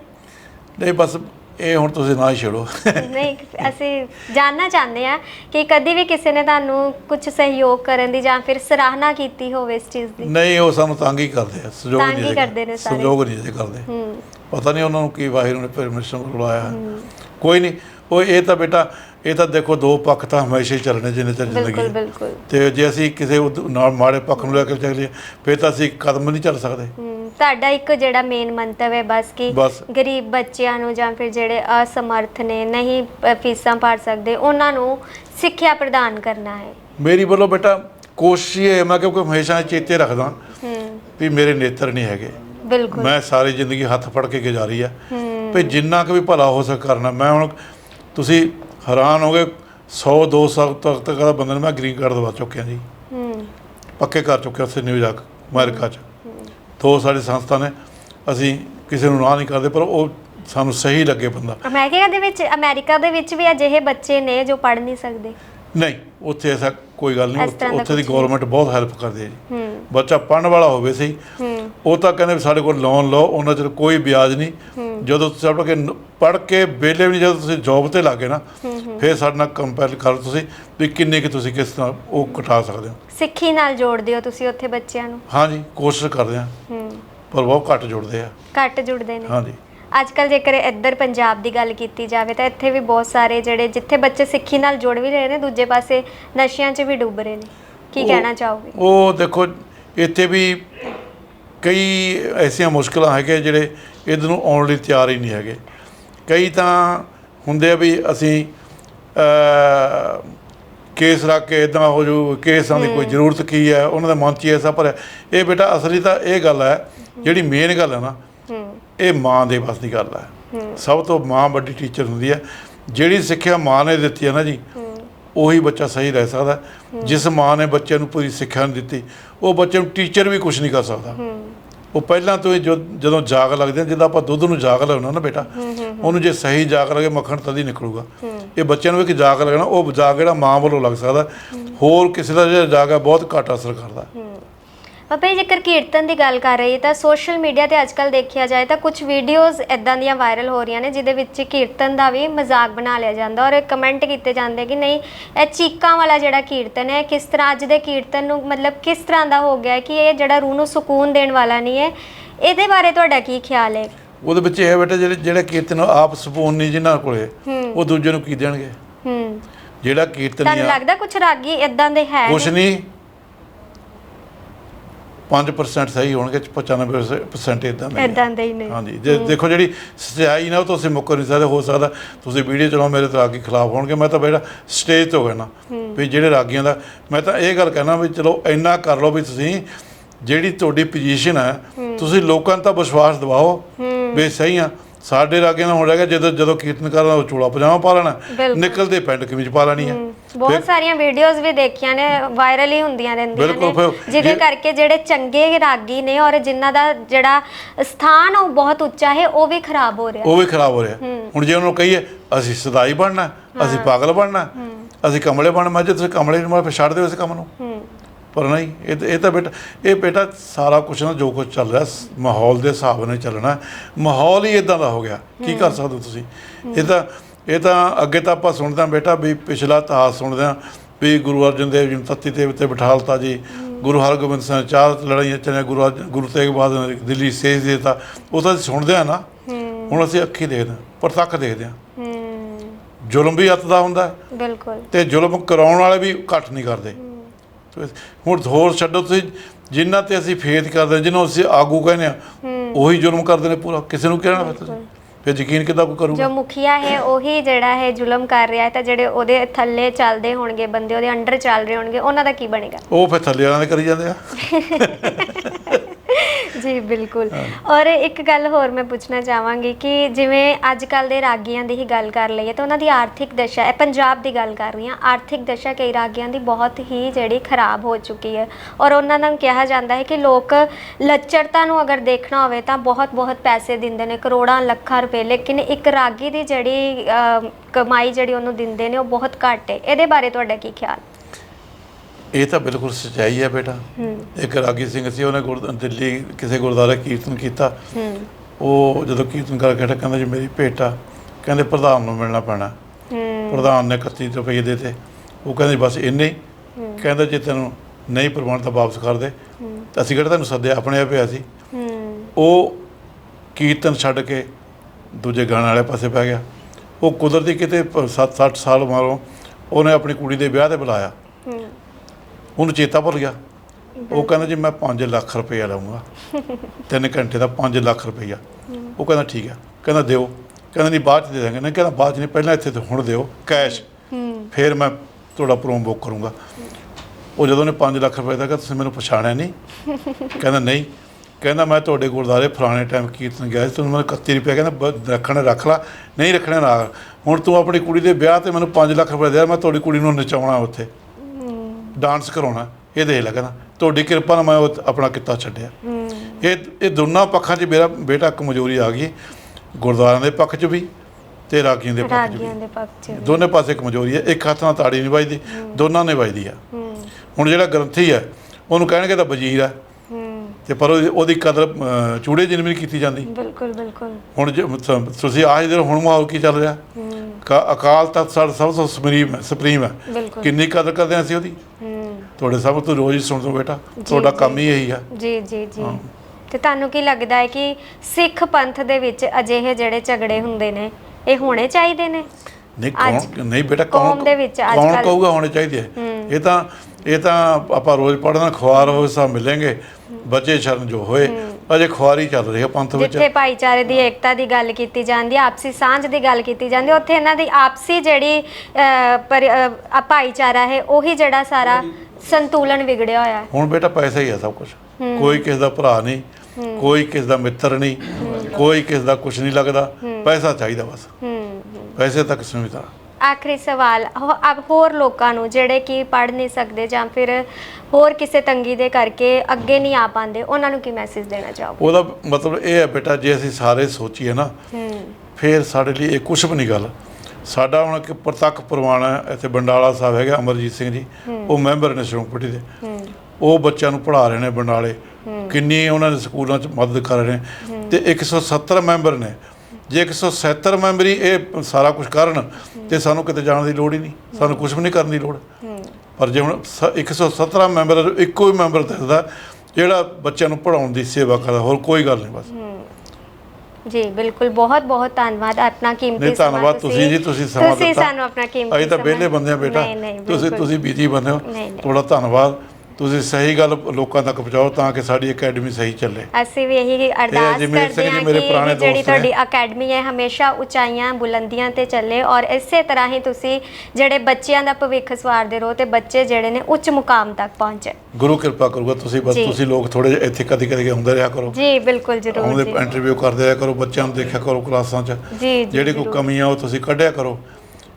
ਨਹੀਂ ਬਸ ਇਹ ਹੁਣ ਤੁਸੀਂ ਨਾ ਛੇੜੋ। ਨਹੀਂ ਅਸੀਂ ਜਾਨਣਾ ਚਾਹੁੰਦੇ ਆ ਕਿ ਕਦੀ ਵੀ ਕਿਸੇ ਨੇ ਤੁਹਾਨੂੰ ਕੁਝ ਸਹਿਯੋਗ ਕਰਨ ਦੀ ਜਾਂ ਫਿਰ ਸਰਾਹਨਾ ਕੀਤੀ ਹੋਵੇ ਇਸ ਚੀਜ਼ ਦੀ? ਨਹੀਂ ਉਹ ਸਾਨੂੰ ਤੰਗ ਹੀ ਕਰਦੇ ਆ ਸਹਿਯੋਗ ਨਹੀਂ ਕਰਦੇ। ਨੇ ਸਾਰੇ। ਸਹਿਯੋਗ ਨਹੀਂ ਕਰਦੇ। ਹੂੰ। ਪਤਾ ਨਹੀਂ ਉਹਨਾਂ ਨੂੰ ਕੀ ਵਾਹਿਗੁਰੂ ਨੇ ਪਰਮਿਸ਼ਨ ਬੁਲਾਇਆ। ਕੋਈ ਨਹੀਂ ਉਹ ਇਹ ਤਾਂ ਬੇਟਾ ਇਹ ਤਾਂ ਦੇਖੋ ਦੋ ਪੱਖ ਤਾਂ ਹਮੇਸ਼ਾ ਹੀ ਚੱਲਣੇ ਜਿੰਨੇ ਚਿਰ ਜ਼ਿੰਦਗੀ ਬਿਲਕੁਲ ਹੈ। ਬਿਲਕੁਲ। ਤੇ ਜੇ ਅਸੀਂ ਕਿਸੇ ਉਦ- ਨਾਲ ਮਾੜੇ ਪੱਖ ਨੂੰ ਲੈ ਕੇ ਚੱਲੀਏ ਫਿਰ ਤਾਂ ਅਸੀਂ ਕਦਮ ਨਹੀਂ ਚੱਲ ਸਕਦੇ। ਹਮ, ਤੁਹਾਡਾ ਇੱਕ ਜਿਹੜਾ ਮੇਨ ਮੰਤਵ ਹੈ ਬਸ ਕਿ ਬਸ। ਗਰੀਬ ਬੱਚਿਆਂ ਨੂੰ ਜਾਂ ਫਿਰ ਜਿਹੜੇ ਅਸਮਰਥ ਨੇ ਨਹੀਂ ਅ, ਫੀਸਾਂ ਭਰ ਸਕਦੇ ਉਹਨਾਂ ਨੂੰ ਸਿੱਖਿਆ ਪ੍ਰਦਾਨ ਕਰਨਾ ਹੈ। ਮੇਰੀ ਵੱਲੋਂ ਬੇਟਾ ਕੋਸ਼ਿਸ਼ ਇਹ ਹੈ ਮੈਂ ਕਿਉਂਕਿ ਹਮੇਸ਼ਾ ਚੇਤੇ ਰੱਖਦਾ ਵੀ ਮੇਰੇ ਨੇਤਰ ਨਹੀਂ ਹੈਗੇ। ਬਿਲਕੁਲ। ਮੈਂ ਸਾਰੀ ਜ਼ਿੰਦਗੀ ਹੱਥ ਫੜ ਕੇ ਗੁਜ਼ਾਰੀ ਆ। ਹੂੰ। ਵੀ ਜਿੰਨਾ ਕੁ ਵੀ ਭਲਾ ਹੋ ਸਕ ਕਰਨਾ ਮੈਂ ਹੁਣ ਤੁਸੀਂ ਹੈਰਾਨ ਹੋਗੇ 100 200 ਤੱਕ ਤੱਕ ਦਾ ਬੰਦੇ ਨੂੰ ਮੈਂ ਗ੍ਰੀਨ ਕਾਰਡ ਦਵਾ ਚੁੱਕਿਆ ਜੀ। ਹੂੰ। ਪੱਕੇ ਕਰ ਚੁੱਕਿਆ ਉੱਥੇ ਨਿਊਯਾਰਕ ਅਮਰੀਕਾ 'ਚ। ਦੋ ਸਾਡੀ ਸੰਸਥਾ ਨੇ ਅਸੀਂ ਕਿਸੇ ਨੂੰ ਨਾ ਨਹੀਂ ਕਰਦੇ ਪਰ ਉਹ ਸਾਨੂੰ ਸਹੀ ਲੱਗੇ ਬੰਦਾ। ਅਮਰੀਕਾ ਦੇ ਵਿੱਚ ਅਮਰੀਕਾ ਦੇ ਵਿੱਚ ਵੀ ਅਜਿਹੇ ਬੱਚੇ ਨੇ ਜੋ ਪੜ੍ਹ ਨਹੀਂ ਸਕਦੇ? ਨਹੀਂ ਉੱਥੇ ਐਸਾ ਕੋਈ ਗੱਲ ਨਹੀਂ ਉੱਥੇ ਦੀ ਗਵਰਨਮੈਂਟ ਬਹੁਤ ਹੈਲਪ ਕਰਦੀ ਹੈ ਜੀ। ਹੂੰ। ਬੱਚਾ ਪੜਨ ਵਾਲਾ ਹੋਵੇ ਸਹੀ ਹੂੰ। ਉਹ ਤਾਂ ਕਹਿੰਦੇ ਸਾਡੇ ਕੋਲ ਲੋਨ ਲਓ ਉਹਨਾਂ ਚਿਰ ਕੋਈ ਵਿਆਜ ਨਹੀਂ। ਜਦੋਂ ਤੁਸੀਂ ਆਪਣਾ ਕਿ ਪੜ ਕੇ ਵਿਹਲੇ ਵੀ ਨਹੀਂ ਜਦੋਂ ਤੁਸੀਂ ਜੌਬ ਤੇ ਲੱਗੇ ਨਾ ਫਿਰ ਸਾਡੇ ਨਾਲ ਕੰਪੇਅਰ ਕਰੋ ਤੁਸੀਂ ਵੀ ਕਿੰਨੇ ਕਿ ਤੁਸੀਂ ਕਿਸ ਤਰ੍ਹਾਂ ਉਹ ਕਟਾ ਸਕਦੇ ਹੋ। ਸਿੱਖੀ ਨਾਲ ਜੋੜਦੇ ਹੋ ਤੁਸੀਂ ਉੱਥੇ ਬੱਚਿਆਂ ਨੂੰ? ਹਾਂਜੀ ਕੋਸ਼ਿਸ਼ ਕਰਦੇ ਹਾਂ। ਹੂੰ। ਪਰ ਬਹੁਤ ਘੱਟ ਜੁੜਦੇ ਆ। ਘੱਟ ਜੁੜਦੇ ਨੇ? ਹਾਂਜੀ। ਅੱਜ ਕੱਲ ਜੇਕਰ ਇੱਧਰ ਪੰਜਾਬ ਦੀ ਗੱਲ ਕੀਤੀ ਜਾਵੇ ਤਾਂ ਇੱਥੇ ਵੀ ਬਹੁਤ ਸਾਰੇ ਜਿਹੜੇ ਜਿੱਥੇ ਬੱਚੇ ਸਿੱਖੀ ਨਾਲ ਜੁੜ ਵੀ ਰਹੇ ਨੇ ਦੂਜੇ ਪਾਸੇ ਨਸ਼ਿਆਂ 'ਚ ਵੀ ਡੁੱਬ ਰਹੇ ਨੇ। ਕੀ ਉਹ- ਕਹਿਣਾ ਚਾਹੋਗੇ? ਉਹ ਦੇਖੋ ਇੱਥੇ ਵੀ ਕਈ ਐਸੀਆਂ ਮੁਸ਼ਕਲਾਂ ਹੈਗੇ ਜਿਹੜੇ ਇਹਦੇ ਨੂੰ ਆਉਣ ਲਈ ਤਿਆਰ ਹੀ ਨਹੀਂ ਹੈਗੇ। ਕਈ ਤਾਂ ਹੁੰਦੇ ਆ ਵੀ ਅਸੀਂ ਕੇਸ ਰੱਖ ਕੇ ਇਦਾਂ ਹੋ ਜੂ ਕੇਸਾਂ ਦੀ ਕੋਈ ਜ਼ਰੂਰਤ ਕੀ ਹੈ ਉਹਨਾਂ ਦੇ ਮਨ 'ਚ ਹੀ ਐਸਾ ਭਰਿਆ। ਇਹ ਬੇਟਾ ਅਸਲੀ ਤਾਂ ਇਹ ਗੱਲ ਹੈ ਜਿਹੜੀ ਮੇਨ ਗੱਲ ਹੈ ਨਾ ਇਹ ਮਾਂ ਦੇ ਵੱਸ ਦੀ ਗੱਲ ਹੈ। ਸਭ ਤੋਂ ਮਾਂ ਵੱਡੀ ਟੀਚਰ ਹੁੰਦੀ ਹੈ। ਜਿਹੜੀ ਸਿੱਖਿਆ ਮਾਂ ਨੇ ਦਿੱਤੀ ਹੈ ਨਾ ਜੀ ਉਹੀ ਬੱਚਾ ਸਹੀ ਰਹਿ ਸਕਦਾ। ਜਿਸ ਮਾਂ ਨੇ ਬੱਚੇ ਨੂੰ ਪੂਰੀ ਸਿੱਖਿਆ ਨਹੀਂ ਦਿੱਤੀ ਉਹ ਬੱਚੇ ਨੂੰ ਟੀਚਰ ਵੀ ਕੁਝ ਨਹੀਂ ਕਰ ਸਕਦਾ। ਉਹ ਪਹਿਲਾਂ ਤੋਂ ਹੀ ਜੋ- ਜਦੋਂ ਜਾਗ ਲੱਗਦੇ ਆ ਜਿੱਦਾਂ ਆਪਾਂ ਦੁੱਧ ਨੂੰ ਜਾਗ ਲਾਉਣਾ ਨਾ ਬੇਟਾ ਉਹਨੂੰ ਜੇ ਸਹੀ ਜਾਗ ਲੱਗੇ ਮੱਖਣ ਤਦ ਹੀ। ਨਿਕਲੂਗਾ ਇਹ ਬੱਚਿਆਂ ਨੂੰ ਇੱਕ ਜਾਗ ਲੱਗਣਾ ਉਹ ਜਾਗ ਜਿਹੜਾ ਮਾਂ ਵੱਲੋਂ ਲੱਗ ਸਕਦਾ। ਹੋਰ ਕਿਸੇ ਦਾ ਜਿਹੜਾ ਜਾਗ ਹੈ ਬਹੁਤ ਘੱਟ ਅਸਰ ਕਰਦਾ। ਪਾਪਾ ਜੀ ਜੇਕਰ ਕੀਰਤਨ ਦੀ ਗੱਲ ਕਰ ਰਹੀ ਤਾਂ ਸੋਸ਼ਲ ਮੀਡੀਆ ਤੇ ਅੱਜਕੱਲ ਦੇਖਿਆ ਜਾਏ ਤਾਂ ਕੁਝ ਵੀਡੀਓਜ਼ ਇਦਾਂ ਦੀਆਂ ਵਾਇਰਲ ਹੋ ਰਹੀਆਂ ਨੇ ਜਿਹਦੇ ਵਿੱਚ ਕੀਰਤਨ ਦਾ ਵੀ ਮਜ਼ਾਕ ਬਣਾ ਲਿਆ ਜਾਂਦਾ ਔਰ ਕਮੈਂਟ ਕੀਤੇ ਜਾਂਦੇ ਕਿ ਨਹੀਂ ਇਹ ਚੀਕਾਂ ਵਾਲਾ ਜਿਹੜਾ ਕੀਰਤਨ ਹੈ ਕਿਸ ਤਰ੍ਹਾਂ ਅੱਜ ਦੇ ਕੀਰਤਨ ਨੂੰ ਮਤਲਬ ਕਿਸ ਤਰ੍ਹਾਂ ਦਾ ਹੋ ਗਿਆ ਕਿ ਇਹ ਜਿਹੜਾ ਰੂਹ ਨੂੰ ਸਕੂਨ ਦੇਣ ਵਾਲਾ ਨਹੀਂ ਹੈ ਇਹਦੇ ਬਾਰੇ ਤੁਹਾਡਾ ਕੀ ਖਿਆਲ ਹੈ ਉਹਦੇ ਵਿੱਚ ਇਹ ਬੇਟਾ ਜਿਹੜੇ ਜਿਹੜੇ ਕੀਰਤਨ ਆਪ ਸਪੂਨ ਨਹੀਂ ਜਿਨ੍ਹਾਂ ਕੋਲੇ। ਉਹ ਦੂਜੇ ਨੂੰ ਕੀ ਦੇਣਗੇ ਹੂੰ ਜਿਹੜਾ ਕੀਰਤਨ ਤੁਹਾਨੂੰ ਨਹੀਂ ਲੱਗਦਾ ਕੁਝ ਰਾਗੀ ਇਦਾਂ ਦੇ ਹੈ ਕੁਛ? ਨਹੀਂ 5% ਸਹੀ ਹੋਣਗੇ 95% ਇਦਾਂ ਦੇ। ਏਦਾਂ ਦੇ ਹੀ ਨੇ। ਹਾਂਜੀ ਜੇ ਦੇਖੋ ਜਿਹੜੀ ਸਚਾਈ ਨਾ ਉਹ ਤੋਂ ਅਸੀਂ ਮੁੱਕਰ ਨਹੀਂ ਸਕਦੇ ਹੋ ਸਕਦਾ ਤੁਸੀਂ ਵੀਡੀਓ ਚਲਾਓ ਮੇਰੇ ਤੇ ਰਾਗੀ ਖਿਲਾਫ ਹੋਣਗੇ। ਮੈਂ ਤਾਂ ਬੇਟਾ ਸਟੇਜ ਤੋਂ ਕਹਿਣਾ ਵੀ ਜਿਹੜੇ ਰਾਗੀਆਂ ਦਾ ਮੈਂ ਤਾਂ ਇਹ ਗੱਲ ਕਹਿਣਾ ਵੀ ਚਲੋ ਇੰਨਾ ਕਰ ਲਓ ਵੀ ਤੁਸੀਂ ਜਿਹੜੀ ਤੁਹਾਡੀ ਪੋਜੀਸ਼ਨ ਹੈ ਤੁਸੀਂ ਲੋਕਾਂ ਨੂੰ ਤਾਂ ਵਿਸ਼ਵਾਸ ਦਿਵਾਓ ਵੀ ਸਹੀ ਆ। ਸਾਡੇ ਰਾਗੀਆਂ ਦਾ ਹੁਣ ਹੈਗਾ ਜਦੋਂ ਜਦੋਂ ਕੀਰਤਨ ਕਰਨਾ ਉਹ ਚੋਲਾ ਪਜਾਮਾ ਪਾ ਲੈਣਾ। ਨਿਕਲਦੇ ਪੈਂਟ ਕਮੀਜ਼ ਪਾ ਲੈਣੀ ਹੈ। ਬਹੁਤ ਸਾਰੀਆਂ ਵੀਡੀਓਜ਼ ਵੀ ਦੇਖੀਆਂ ਨੇ ਵਾਇਰਲ ਹੀ ਹੁੰਦੀਆਂ ਰਹਿੰਦੀਆਂ ਨੇ। ਜਿਹਦੇ ਕਰਕੇ ਜਿਹੜੇ ਚੰਗੇ ਰਾਗੀ ਨੇ ਔਰ ਜਿਨ੍ਹਾਂ ਦਾ ਜਿਹੜਾ ਸਥਾਨ ਉਹ ਬਹੁਤ ਉੱਚਾ ਹੈ ਉਹ ਵੀ ਖਰਾਬ ਹੋ ਰਿਹਾ। ਉਹ ਵੀ ਖਰਾਬ ਹੋ ਰਿਹਾ। ਹੁਣ ਜੇ ਉਹਨੂੰ ਕਹੀਏ ਅਸੀਂ ਸਦਾਈ ਬਣਨਾ ਅਸੀਂ ਪਾਗਲ ਬਣਨਾ ਅਸੀਂ ਕਮਲੇ ਬਣਨਾ ਮੈਂ ਜੇ ਤੁਸੀਂ ਕਮਲੇ ਨੂੰ ਮੈਂ ਫਿਰ ਛੱਡ ਦਿਓ ਇਸ ਕੰਮ ਨੂੰ। ਪਰ ਨਹੀਂ ਇਹ ਤਾਂ- ਇਹ ਤਾਂ ਬੇਟਾ ਇਹ ਬੇਟਾ ਸਾਰਾ ਕੁਝ ਨਾ ਜੋ ਕੁਝ ਚੱਲ ਰਿਹਾ ਮਾਹੌਲ ਦੇ ਹਿਸਾਬ ਨਾਲ ਚੱਲਣਾ। ਮਾਹੌਲ ਹੀ ਇਦਾਂ ਦਾ ਹੋ ਗਿਆ। ਕੀ ਕਰ ਸਕਦੇ ਤੁਸੀਂ? ਇਹ ਤਾਂ ਇਹ ਤਾਂ ਅੱਗੇ ਤਾਂ ਆਪਾਂ ਸੁਣਦੇ ਹਾਂ ਬੇਟਾ ਵੀ ਪਿਛਲਾ ਇਤਿਹਾਸ ਸੁਣਦੇ ਹਾਂ ਵੀ ਗੁਰੂ ਅਰਜਨ ਦੇਵ ਜੀ ਨੂੰ ਤੱਤੀ ਤੇ ਉੱਤੇ ਬਿਠਾਲਤਾ ਜੀ। ਗੁਰੂ ਹਰਗੋਬਿੰਦ ਸਿੰਘ ਚਾਰ ਲੜਾਈਆਂ ਚੱਲੀਆਂ ਗੁਰੂ ਗੁਰੂ ਤੇਗ ਬਹਾਦਰ ਦਿੱਲੀ ਸੇਜ ਦਿੱਤਾ। ਉਹ ਤਾਂ ਸੁਣਦੇ ਹਾਂ ਨਾ। ਹੁਣ ਅਸੀਂ ਅੱਖੀ ਦੇਖਦੇ ਪ੍ਰਤੱਖ ਦੇਖਦੇ ਹੂੰ। ਜ਼ੁਲਮ ਵੀ ਅੱਤ ਦਾ ਹੁੰਦਾ ਬਿਲਕੁਲ। ਤੇ ਜ਼ੁਲਮ ਕਰਾਉਣ ਵਾਲੇ ਵੀ ਘੱਟ ਨਹੀਂ ਕਰਦੇ। ਹੁਣ ਹੋਰ ਛੱਡੋ ਤੁਸੀਂ ਜਿਨ੍ਹਾਂ ਤੇ ਅਸੀਂ ਫੇਥ ਕਰਦੇ ਹਾਂ, ਜਿਹਨੂੰ ਅਸੀਂ ਆਗੂ ਕਹਿੰਦੇ ਆ ਉਹੀ ਜ਼ੁਲਮ ਕਰਦੇ ਨੇ ਪੂਰਾ। ਕਿਸੇ ਨੂੰ ਕਹਿਣਾ ਤੁਸੀਂ? ਫਿਰ ਯਕੀਨ ਕਿੱਦਾਂ ਕੋਈ ਕਰੂਗਾ? ਜੋ ਮੁਖੀਆ ਹੈ ਉਹੀ ਜਿਹੜਾ ਹੈ ਜ਼ੁਲਮ ਕਰ ਰਿਹਾ ਹੈ ਤਾਂ ਜਿਹੜੇ ਉਹਦੇ ਥੱਲੇ ਚੱਲਦੇ ਹੋਣਗੇ ਬੰਦੇ ਉਹਦੇ ਅੰਡਰ ਚੱਲ ਰਹੇ ਹੋਣਗੇ ਉਹਨਾਂ ਦਾ ਕੀ ਬਣੇਗਾ? ਉਹ ਫਿਰ ਥੱਲੇ ਵਾਲਿਆਂ ਦੇ ਕਰੀ ਜਾਂਦੇ ਆ। ਜੀ ਬਿਲਕੁਲ। ਔਰ ਇੱਕ ਗੱਲ ਹੋਰ ਮੈਂ ਪੁੱਛਣਾ ਚਾਹਾਂਗੀ ਕਿ ਜਿਵੇਂ ਅੱਜ ਕੱਲ ਦੇ ਰਾਗੀਆਂ ਦੀ ਹੀ ਗੱਲ ਕਰ ਲਈਏ ਤਾਂ ਉਹਨਾਂ ਦੀ ਆਰਥਿਕ ਦਸ਼ਾ ਹੈ ਪੰਜਾਬ ਦੀ ਗੱਲ ਕਰ ਰਹੀ ਹਾਂ ਆਰਥਿਕ ਦਸ਼ਾ ਕਈ ਰਾਗੀਆਂ ਦੀ ਬਹੁਤ ਹੀ ਜਿਹੜੀ ਖਰਾਬ ਹੋ ਚੁੱਕੀ ਹੈ। ਔਰ ਉਹਨਾਂ ਨੂੰ ਕਿਹਾ ਜਾਂਦਾ ਹੈ ਕਿ ਲੋਕ ਲੱਚਰਤਾ ਨੂੰ ਅਗਰ ਦੇਖਣਾ ਹੋਵੇ ਤਾਂ ਬਹੁਤ ਬਹੁਤ ਪੈਸੇ ਦਿੰਦੇ ਨੇ ਕਰੋੜਾਂ ਲੱਖਾਂ ਰੁਪਏ ਲੇਕਿਨ ਇੱਕ ਰਾਗੀ ਦੀ ਜਿਹੜੀ ਅਹ, ਕਮਾਈ ਜਿਹੜੀ ਉਹਨੂੰ ਦਿੰਦੇ ਨੇ ਉਹ ਬਹੁਤ ਘੱਟ ਹੈ। ਇਹਦੇ ਬਾਰੇ ਤੁਹਾਡਾ ਕੀ ਖਿਆਲ? ਇਹ ਤਾਂ ਬਿਲਕੁਲ ਸੱਚਾਈ ਹੈ ਬੇਟਾ। ਇੱਕ ਰਾਗੀ ਸਿੰਘ ਸੀ ਉਹਨੇ ਦਿੱਲੀ ਕਿਸੇ ਗੁਰਦੁਆਰੇ ਕੀਰਤਨ ਕੀਤਾ। ਉਹ ਜਦੋਂ ਕੀਰਤਨ ਕਰਕੇ ਹਟਿਆ ਕਹਿੰਦਾ ਜੀ ਮੇਰੀ ਭੇਟਾ ਕਹਿੰਦੇ ਪ੍ਰਧਾਨ ਨੂੰ ਮਿਲਣਾ ਪੈਣਾ। ਪ੍ਰਧਾਨ ਨੇ 31 ਰੁਪਏ ਦੇ ਤੇ। ਉਹ ਕਹਿੰਦੇ ਬਸ ਇੰਨੇ ਹੀ। ਕਹਿੰਦਾ ਜੇ ਤੈਨੂੰ ਨਹੀਂ ਪ੍ਰਮਾਣ ਤਾਂ ਵਾਪਸ ਕਰ ਦੇ। ਤਾਂ ਅਸੀਂ ਕਿਹੜਾ ਤੈਨੂੰ ਸੱਦਿਆ? ਆਪਣੇ ਆਪ ਸੀ। ਉਹ ਕੀਰਤਨ ਛੱਡ ਕੇ ਦੂਜੇ ਗਾਣੇ ਵਾਲੇ ਪਾਸੇ ਪੈ ਗਿਆ। ਉਹ ਕੁਦਰਤੀ ਕਿਤੇ 7-8 ਸਾਲ ਮਗਰੋਂ ਉਹਨੇ ਆਪਣੀ ਕੁੜੀ ਦੇ ਵਿਆਹ ਤੇ ਬੁਲਾਇਆ। ਉਹਨੂੰ ਚੇਤਾ ਭੁੱਲ ਗਿਆ। ਉਹ ਕਹਿੰਦਾ ਜੀ ਮੈਂ 5 ਲੱਖ ਰੁਪਏ ਲਾਉਂਗਾ ਤਿੰਨ ਘੰਟੇ ਦਾ 5 ਲੱਖ ਰੁਪਈਆ ਉਹ ਕਹਿੰਦਾ ਠੀਕ ਹੈ ਕਹਿੰਦਾ ਦਿਓ। ਕਹਿੰਦਾ ਨਹੀਂ ਬਾਅਦ ਚ ਦੇ ਦਾਂਗੇ। ਨਹੀਂ ਕਹਿੰਦਾ ਬਾਅਦ ਚ ਨਹੀਂ। ਪਹਿਲਾਂ ਇੱਥੇ ਤੇ ਹੁਣ ਦਿਓ। ਕੈਸ਼। ਫਿਰ ਮੈਂ ਤੁਹਾਡਾ ਪ੍ਰੋਮ ਬੁੱਕ ਕਰੂੰਗਾ। ਉਹ ਜਦੋਂ ਨੇ 5 ਲੱਖ ਰੁਪਏ ਦਾ ਕਹਿੰਦਾ ਤੁਸੀਂ ਮੈਨੂੰ ਪਛਾਣਿਆ ਨਹੀਂ। ਕਹਿੰਦਾ ਨਹੀਂ। ਕਹਿੰਦਾ ਮੈਂ ਤੁਹਾਡੇ ਗੁਰਦਾਰੇ ਫਲਾਣੇ ਟਾਈਮ ਕੀਰਤਨ ਗਿਆ ਸੀ। ਤੁਹਾਨੂੰ ਮੈਂ 31 ਰੁਪਏ ਕਹਿੰਦਾ ਰੱਖਣੇ ਰੱਖ ਲਾ। ਨਹੀਂ ਰੱਖਣੇ ਨਾ। ਹੁਣ ਤੂੰ ਆਪਣੀ ਕੁੜੀ ਦੇ ਵਿਆਹ ਤੇ ਮੈਨੂੰ 5 ਲੱਖ ਰੁਪਏ ਦੇ। ਮੈਂ ਤੁਹਾਡੀ ਕੁੜੀ ਨੂੰ ਨਚਾਉਣਾ ਉੱਥੇ। ਡਾਂਸ ਕਰਾਉਣਾ ਇਹ ਦੇਖ ਲੈ ਕਹਿੰਦਾ ਤੁਹਾਡੀ ਕਿਰਪਾ ਨਾਲ ਮੈਂ ਉਹ ਆਪਣਾ ਕਿੱਤਾ ਛੱਡਿਆ। ਇਹ ਇਹ ਦੋਨਾਂ ਪੱਖਾਂ 'ਚ ਮੇਰਾ ਬੇਟਾ ਕਮਜ਼ੋਰੀ ਆ ਗਈ ਗੁਰਦੁਆਰਿਆਂ ਦੇ ਪੱਖ 'ਚ ਵੀ ਤੇ ਰਾਗੀਆਂ ਦੇ ਪੱਖ 'ਚ ਰਾਗੀਆਂ ਵੀ ਦੇ ਪੱਖ ਚ ਵੀ। ਦੋਨੇ ਪਾਸੇ ਕਮਜ਼ੋਰੀ ਹੈ ਇੱਕ ਹੱਥ ਨਾਲ ਤਾੜੀ ਨਹੀਂ ਵੱਜਦੀ ਦੋਨਾਂ ਨੇ ਵੱਜਦੀ ਆ। ਹੁਣ ਜਿਹੜਾ ਗ੍ਰੰਥੀ ਹੈ ਉਹਨੂੰ ਕਹਿਣਗੇ ਤਾਂ ਵਜ਼ੀਰ ਹੈ ਹੂੰ। ਤੇ ਪਰ ਉਹਦੀ- ਕਦਰ ਚੂੜੇ ਜਿੰਨੀ ਵੀ ਕੀਤੀ ਜਾਂਦੀ। ਬਿਲਕੁਲ ਬਿਲਕੁਲ। ਹੁਣ ਤੁਸੀਂ ਆਹ ਜਿਹੜਾ ਹੁਣ ਮਾਹੌਲ ਕੀ ਚੱਲ ਰਿਹਾ? ਅਕਾਲ ਤਖਤ ਸਾਡਾ ਸਭ ਤੋਂ ਸੁਪਰੀਮ ਹੈ ਸੁਪਰੀਮ ਹੈ। ਬਿਲਕੁਲ। ਕਿੰਨੀ ਕਦਰ ਕਰਦੇ ਹਾਂ ਅਸੀਂ ਉਹਦੀ? ਹੂੰ। ਤੁਹਾਡੇ ਸਭ ਤੋਂ ਰੋਜ਼ ਹੀ ਸੁਣਦੇ ਹੋ ਬੇਟਾ ਤੁਹਾਡਾ। ਕੰਮ ਹੀ ਇਹੀ ਆ। ਜੀ ਜੀ ਜੀ। ਤੇ ਤੁਹਾਨੂੰ ਕੀ ਲੱਗਦਾ ਹੈ ਕਿ ਸਿੱਖ ਪੰਥ ਦੇ ਵਿੱਚ ਅਜਿਹੇ ਜਿਹੜੇ ਝਗੜੇ ਹੁੰਦੇ ਨੇ ਇਹ ਹੋਣੇ ਚਾਹੀਦੇ ਨੇ? ਨਹੀਂ ਅੱਜ ਕੌਣ ਨਹੀਂ ਬੇਟਾ ਕੌਮ ਕੌਣ ਦੇ ਵਿੱਚ ਅੱਜ ਕੌਣ ਕੱਲ੍ਹ- ਕਹੂਗਾ ਹੋਣੇ ਚਾਹੀਦੇ ਹੂੰ। ਇਹ ਤਾਂ ਇਹ ਤਾਂ ਆਪਾਂ ਰੋਜ਼ ਪੜ੍ਹਨਾ ਖੁਆਰ ਹੋਏ ਸਾ ਮਿਲेंगे ਬੱਚੇ ਸ਼ਰਨ ਜੋ ਹੋਏ। ਅਜੇ ਖੁਆਰੀ ਚੱਲ ਰਹੀ ਹੈ ਪੰਥ ਵਿੱਚ। ਜਿੱਥੇ ਭਾਈਚਾਰੇ ਦੀ ਏਕਤਾ ਦੀ ਗੱਲ ਕੀਤੀ ਜਾਂਦੀ ਹੈ ਆਪਸੀ ਸਾਂਝ ਦੀ ਗੱਲ ਕੀਤੀ ਜਾਂਦੀ ਹੈ ਉੱਥੇ ਇਹਨਾਂ ਦੀ ਆਪਸੀ ਜਿਹੜੀ ਅਹ, ਪਰ- ਅਹ, ਆ ਭਾਈਚਾਰਾ ਹੈ ਉਹੀ ਜਿਹੜਾ ਸਾਰਾ ਸੰਤੁਲਨ ਵਿਗੜਿਆ ਹੋਇਆ। ਹੈ ਹੁਣ ਬੇਟਾ ਪੈਸਾ ਹੀ ਆ ਸਭ ਕੁਝ ਕੋਈ ਕਿਸੇ ਦਾ ਭਰਾ ਨਹੀਂ ਕੋਈ ਕਿਸੇ ਦਾ ਮਿੱਤਰ ਨਹੀਂ ਕੋਈ ਕਿਸੇ ਦਾ ਕੁਝ ਨਹੀਂ ਲੱਗਦਾ। ਪੈਸਾ ਚਾਹੀਦਾ ਬਸ। ਹੂੰ ਹੂੰ। ਪੈਸੇ ਤੱਕ ਸੀਮਿਤ ਆ ਆਖਰੀ ਸਵਾਲ ਹੋ- ਅਬ ਹੋਰ ਲੋਕਾਂ ਨੂੰ ਜਿਹੜੇ ਕਿ ਪੜ੍ਹ ਨਹੀਂ ਸਕਦੇ ਜਾਂ ਫਿਰ ਹੋਰ ਕਿਸੇ ਤੰਗੀ ਦੇ ਕਰਕੇ ਅੱਗੇ ਨਹੀਂ ਆ ਪਾਉਂਦੇ ਉਹਨਾਂ ਨੂੰ ਕੀ ਮੈਸੇਜ ਦੇਣਾ ਚਾਹੋਗੇ? ਉਹਦਾ ਮਤਲਬ ਇਹ ਹੈ ਬੇਟਾ ਜੇ ਅਸੀਂ ਸਾਰੇ ਸੋਚੀਏ ਨਾ ਹੂੰ। ਫਿਰ ਸਾਡੇ ਲਈ ਇਹ ਕੁਝ ਵੀ ਨਹੀਂ ਗੱਲ। ਸਾਡਾ ਹੁਣ ਇੱਕ ਪ੍ਰਤੱਖ ਹੈ ਇੱਥੇ ਬੰਡਾਲਾ ਸਾਹਿਬ ਹੈਗਾ ਅਮਰਜੀਤ ਸਿੰਘ ਜੀ ਉਹ ਮੈਂਬਰ ਨੇ ਸ਼੍ਰੋਮਣੀ ਕਮੇਟੀ ਦੇ। ਉਹ ਬੱਚਿਆਂ ਨੂੰ ਪੜ੍ਹਾ ਰਹੇ ਨੇ ਬੰਡਾਲੇ। ਕਿੰਨੀ ਉਹਨਾਂ ਦੇ ਸਕੂਲਾਂ 'ਚ ਮਦਦ ਕਰ ਰਹੇ ਨੇ। ਤੇ 170 ਮੈਂਬਰ ਨੇ ਜੇ 170 ਮੈਂਬਰ ਇਹ ਸਾਰਾ ਕੁਝ ਕਰਨ ਤੇ ਸਾਨੂੰ ਕਿਤੇ ਜਾਣ ਦੀ ਲੋੜ ਹੀ ਨਹੀਂ। ਸਾਨੂੰ ਕੁਝ ਵੀ ਨਹੀਂ ਕਰਨ ਦੀ ਲੋੜ। ਪਰ ਜੇ ਹੁਣ ਸ- 117 ਮੈਂਬਰ ਇੱਕੋ ਹੀ ਮੈਂਬਰ ਦੱਸਦਾ ਜਿਹੜਾ ਬੱਚਿਆਂ ਨੂੰ ਪੜਾਉਣ ਦੀ ਸੇਵਾ ਕਰਦਾ ਹੋਰ ਕੋਈ ਗੱਲ ਨਹੀਂ ਬਸ। ਜੀ ਬਿਲਕੁਲ। ਬਹੁਤ ਬਹੁਤ ਧੰਨਵਾਦ ਆਪਣਾ ਕੀਮਤੀ ਨਹੀਂ ਧੰਨਵਾਦ। ਤੁਸੀਂ ਜੀ ਤੁਸੀਂ ਸਮਾਂ ਤੁਸੀਂ ਦਿੱਤਾ। ਸਾਨੂੰ ਆਪਣਾ ਕੀਮਤੀ ਅਸੀਂ ਤਾਂ ਸਮਾਂ- ਵਿਹਲੇ ਬੰਦੇ ਆ ਬੇਟਾ। ਤੁਸੀਂ। ਤੁਸੀਂ ਬੀਜੀ ਬੰਦੇ ਹੋ। ਤੁਹਾਡਾ ਧੰਨਵਾਦ। ਤੁਸੀਂ ਸਹੀ ਗੱਲ ਲੋਕਾਂ ਤੱਕ ਪਹੁੰਚਾਓ ਤਾਂ ਕਿ ਸਾਡੀ ਅਕੈਡਮੀ ਸਹੀ ਚੱਲੇ। ਅਸੀਂ ਵੀ ਇਹੀ ਅਰਦਾਸ ਅਜਮੇਰ ਸਿੰਘ ਕਰਦੇ ਜੀ ਹਾਂ ਮੇਰੇ ਕਿ ਪੁਰਾਣੇ ਜਿਹੜੀ ਦੋਸਤ ਨੇ। ਤੁਹਾਡੀ ਅਕੈਡਮੀ ਹੈ ਹਮੇਸ਼ਾ ਉਚਾਈਆਂ ਬੁਲੰਦੀਆਂ ਤੇ ਚੱਲੇ ਔਰ ਇਸੇ ਤਰ੍ਹਾਂ ਹੀ ਤੁਸੀਂ ਜਿਹੜੇ ਬੱਚਿਆਂ ਦਾ ਭਵਿੱਖ ਸਵਾਰਦੇ ਰਹੋ ਤੇ ਬੱਚੇ ਜਿਹੜੇ ਨੇ ਉੱਚ ਮੁਕਾਮ ਤੱਕ ਪਹੁੰਚੇ। ਗੁਰੂ ਕਿਰਪਾ ਕਰੂਗਾ ਤੁਸੀਂ ਬਸ ਜੀ। ਤੁਸੀਂ ਲੋਕ ਥੋੜੇ ਜਿਹੇ ਇੱਥੇ ਕਦੀ ਕਦੀ ਆਉਂਦੇ ਰਿਹਾ ਕਰੋ। ਜੀ ਬਿਲਕੁਲ ਜ਼ਰੂਰ ਆਉਂਦੇ ਜੀ। ਇੰਟਰਵਿਊ ਕਰਦੇ ਰਿਹਾ ਕਰੋ ਬੱਚਿਆਂ ਨੂੰ ਦੇਖਿਆ ਕਰੋ ਕਲਾਸਾਂ 'ਚ। ਜੀ ਜੀ ਜਿਹੜੀ ਕੋਈ ਜ਼ਰੂਰ। ਕਮੀ ਆ ਉਹ ਤੁਸੀਂ ਕੱਢਿਆ ਕਰੋ।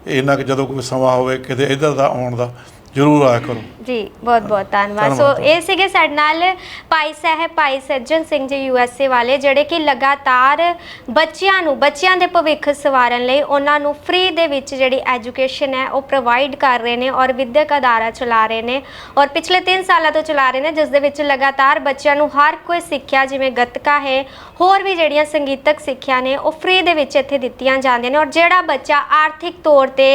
ਇਹਨਾਂ ਕਿ ਜਦੋਂ ਕੋਈ ਸਮਾਂ ਹੋਵੇ ਕਿਤੇ ਇੱਧਰ ਦਾ ਆਉਣ ਦਾ। ਜ਼ਰੂਰ ਆਇਆ ਕਰੋ ਜੀ ਬਹੁਤ ਬਹੁਤ ਧੰਨਵਾਦ ਸੋ। ਇਹ ਸੀਗੇ ਸਾਡੇ ਨਾਲ ਭਾਈ ਸਾਹਿਬ ਭਾਈ ਸੱਜਣ ਸਿੰਘ ਜੀ ਯੂਐਸਏ ਵਾਲੇ ਜਿਹੜੇ ਕਿ ਲਗਾਤਾਰ ਬੱਚਿਆਂ ਨੂੰ ਬੱਚਿਆਂ ਦੇ ਭਵਿੱਖ ਸਵਾਰਨ ਲਈ ਉਹਨਾਂ ਨੂੰ ਫ੍ਰੀ ਦੇ ਵਿੱਚ ਜਿਹੜੀ ਐਜੂਕੇਸ਼ਨ ਹੈ ਉਹ ਪ੍ਰੋਵਾਈਡ ਕਰ ਰਹੇ ਨੇ ਔਰ ਵਿਦਿਅਕ ਅਦਾਰਾ ਚਲਾ ਰਹੇ ਨੇ ਔਰ ਪਿਛਲੇ 3 ਸਾਲਾਂ ਤੋਂ ਚਲਾ ਰਹੇ ਨੇ ਜਿਸ ਦੇ ਵਿੱਚ ਲਗਾਤਾਰ ਬੱਚਿਆਂ ਨੂੰ ਹਰ ਕੋਈ ਸਿੱਖਿਆ ਜਿਵੇਂ ਗੱਤਕਾ ਹੈ ਹੋਰ ਵੀ ਜਿਹੜੀਆਂ ਸੰਗੀਤਕ ਸਿੱਖਿਆ ਨੇ ਉਹ ਫ੍ਰੀ ਦੇ ਵਿੱਚ ਇੱਥੇ ਦਿੱਤੀਆਂ ਜਾਂਦੀਆਂ ਨੇ ਔਰ ਜਿਹੜਾ ਬੱਚਾ ਆਰਥਿਕ ਤੌਰ ਤੇ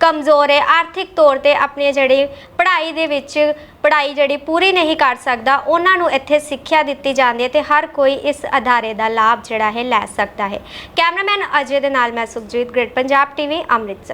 ਕਮਜ਼ੋਰ ਹੈ ਆਰਥਿਕ ਤੌਰ ਤੇ ਆਪਣੀ ਜਿਹੜੀ ਪੜ੍ਹਾਈ ਦੇ ਵਿੱਚ ਪੜ੍ਹਾਈ ਜਿਹੜੀ ਪੂਰੀ ਨਹੀਂ ਕਰ ਸਕਦਾ, ਉਹਨਾਂ ਨੂੰ ਇੱਥੇ ਸਿੱਖਿਆ ਦਿੱਤੀ ਜਾਂਦੀ ਹੈ ਤੇ ਹਰ ਕੋਈ ਇਸ ਅਦਾਰੇ ਦਾ ਲਾਭ ਜਿਹੜਾ ਹੈ ਲੈ ਸਕਦਾ ਹੈ। ਕੈਮਰਾਮੈਨ ਅਜੇ ਦੇ ਨਾਲ ਮੈਂ ਸੁਖਜੀਤ ਗ੍ਰਿਡ ਪੰਜਾਬ ਟੀਵੀ, ਅੰਮ੍ਰਿਤਸਰ।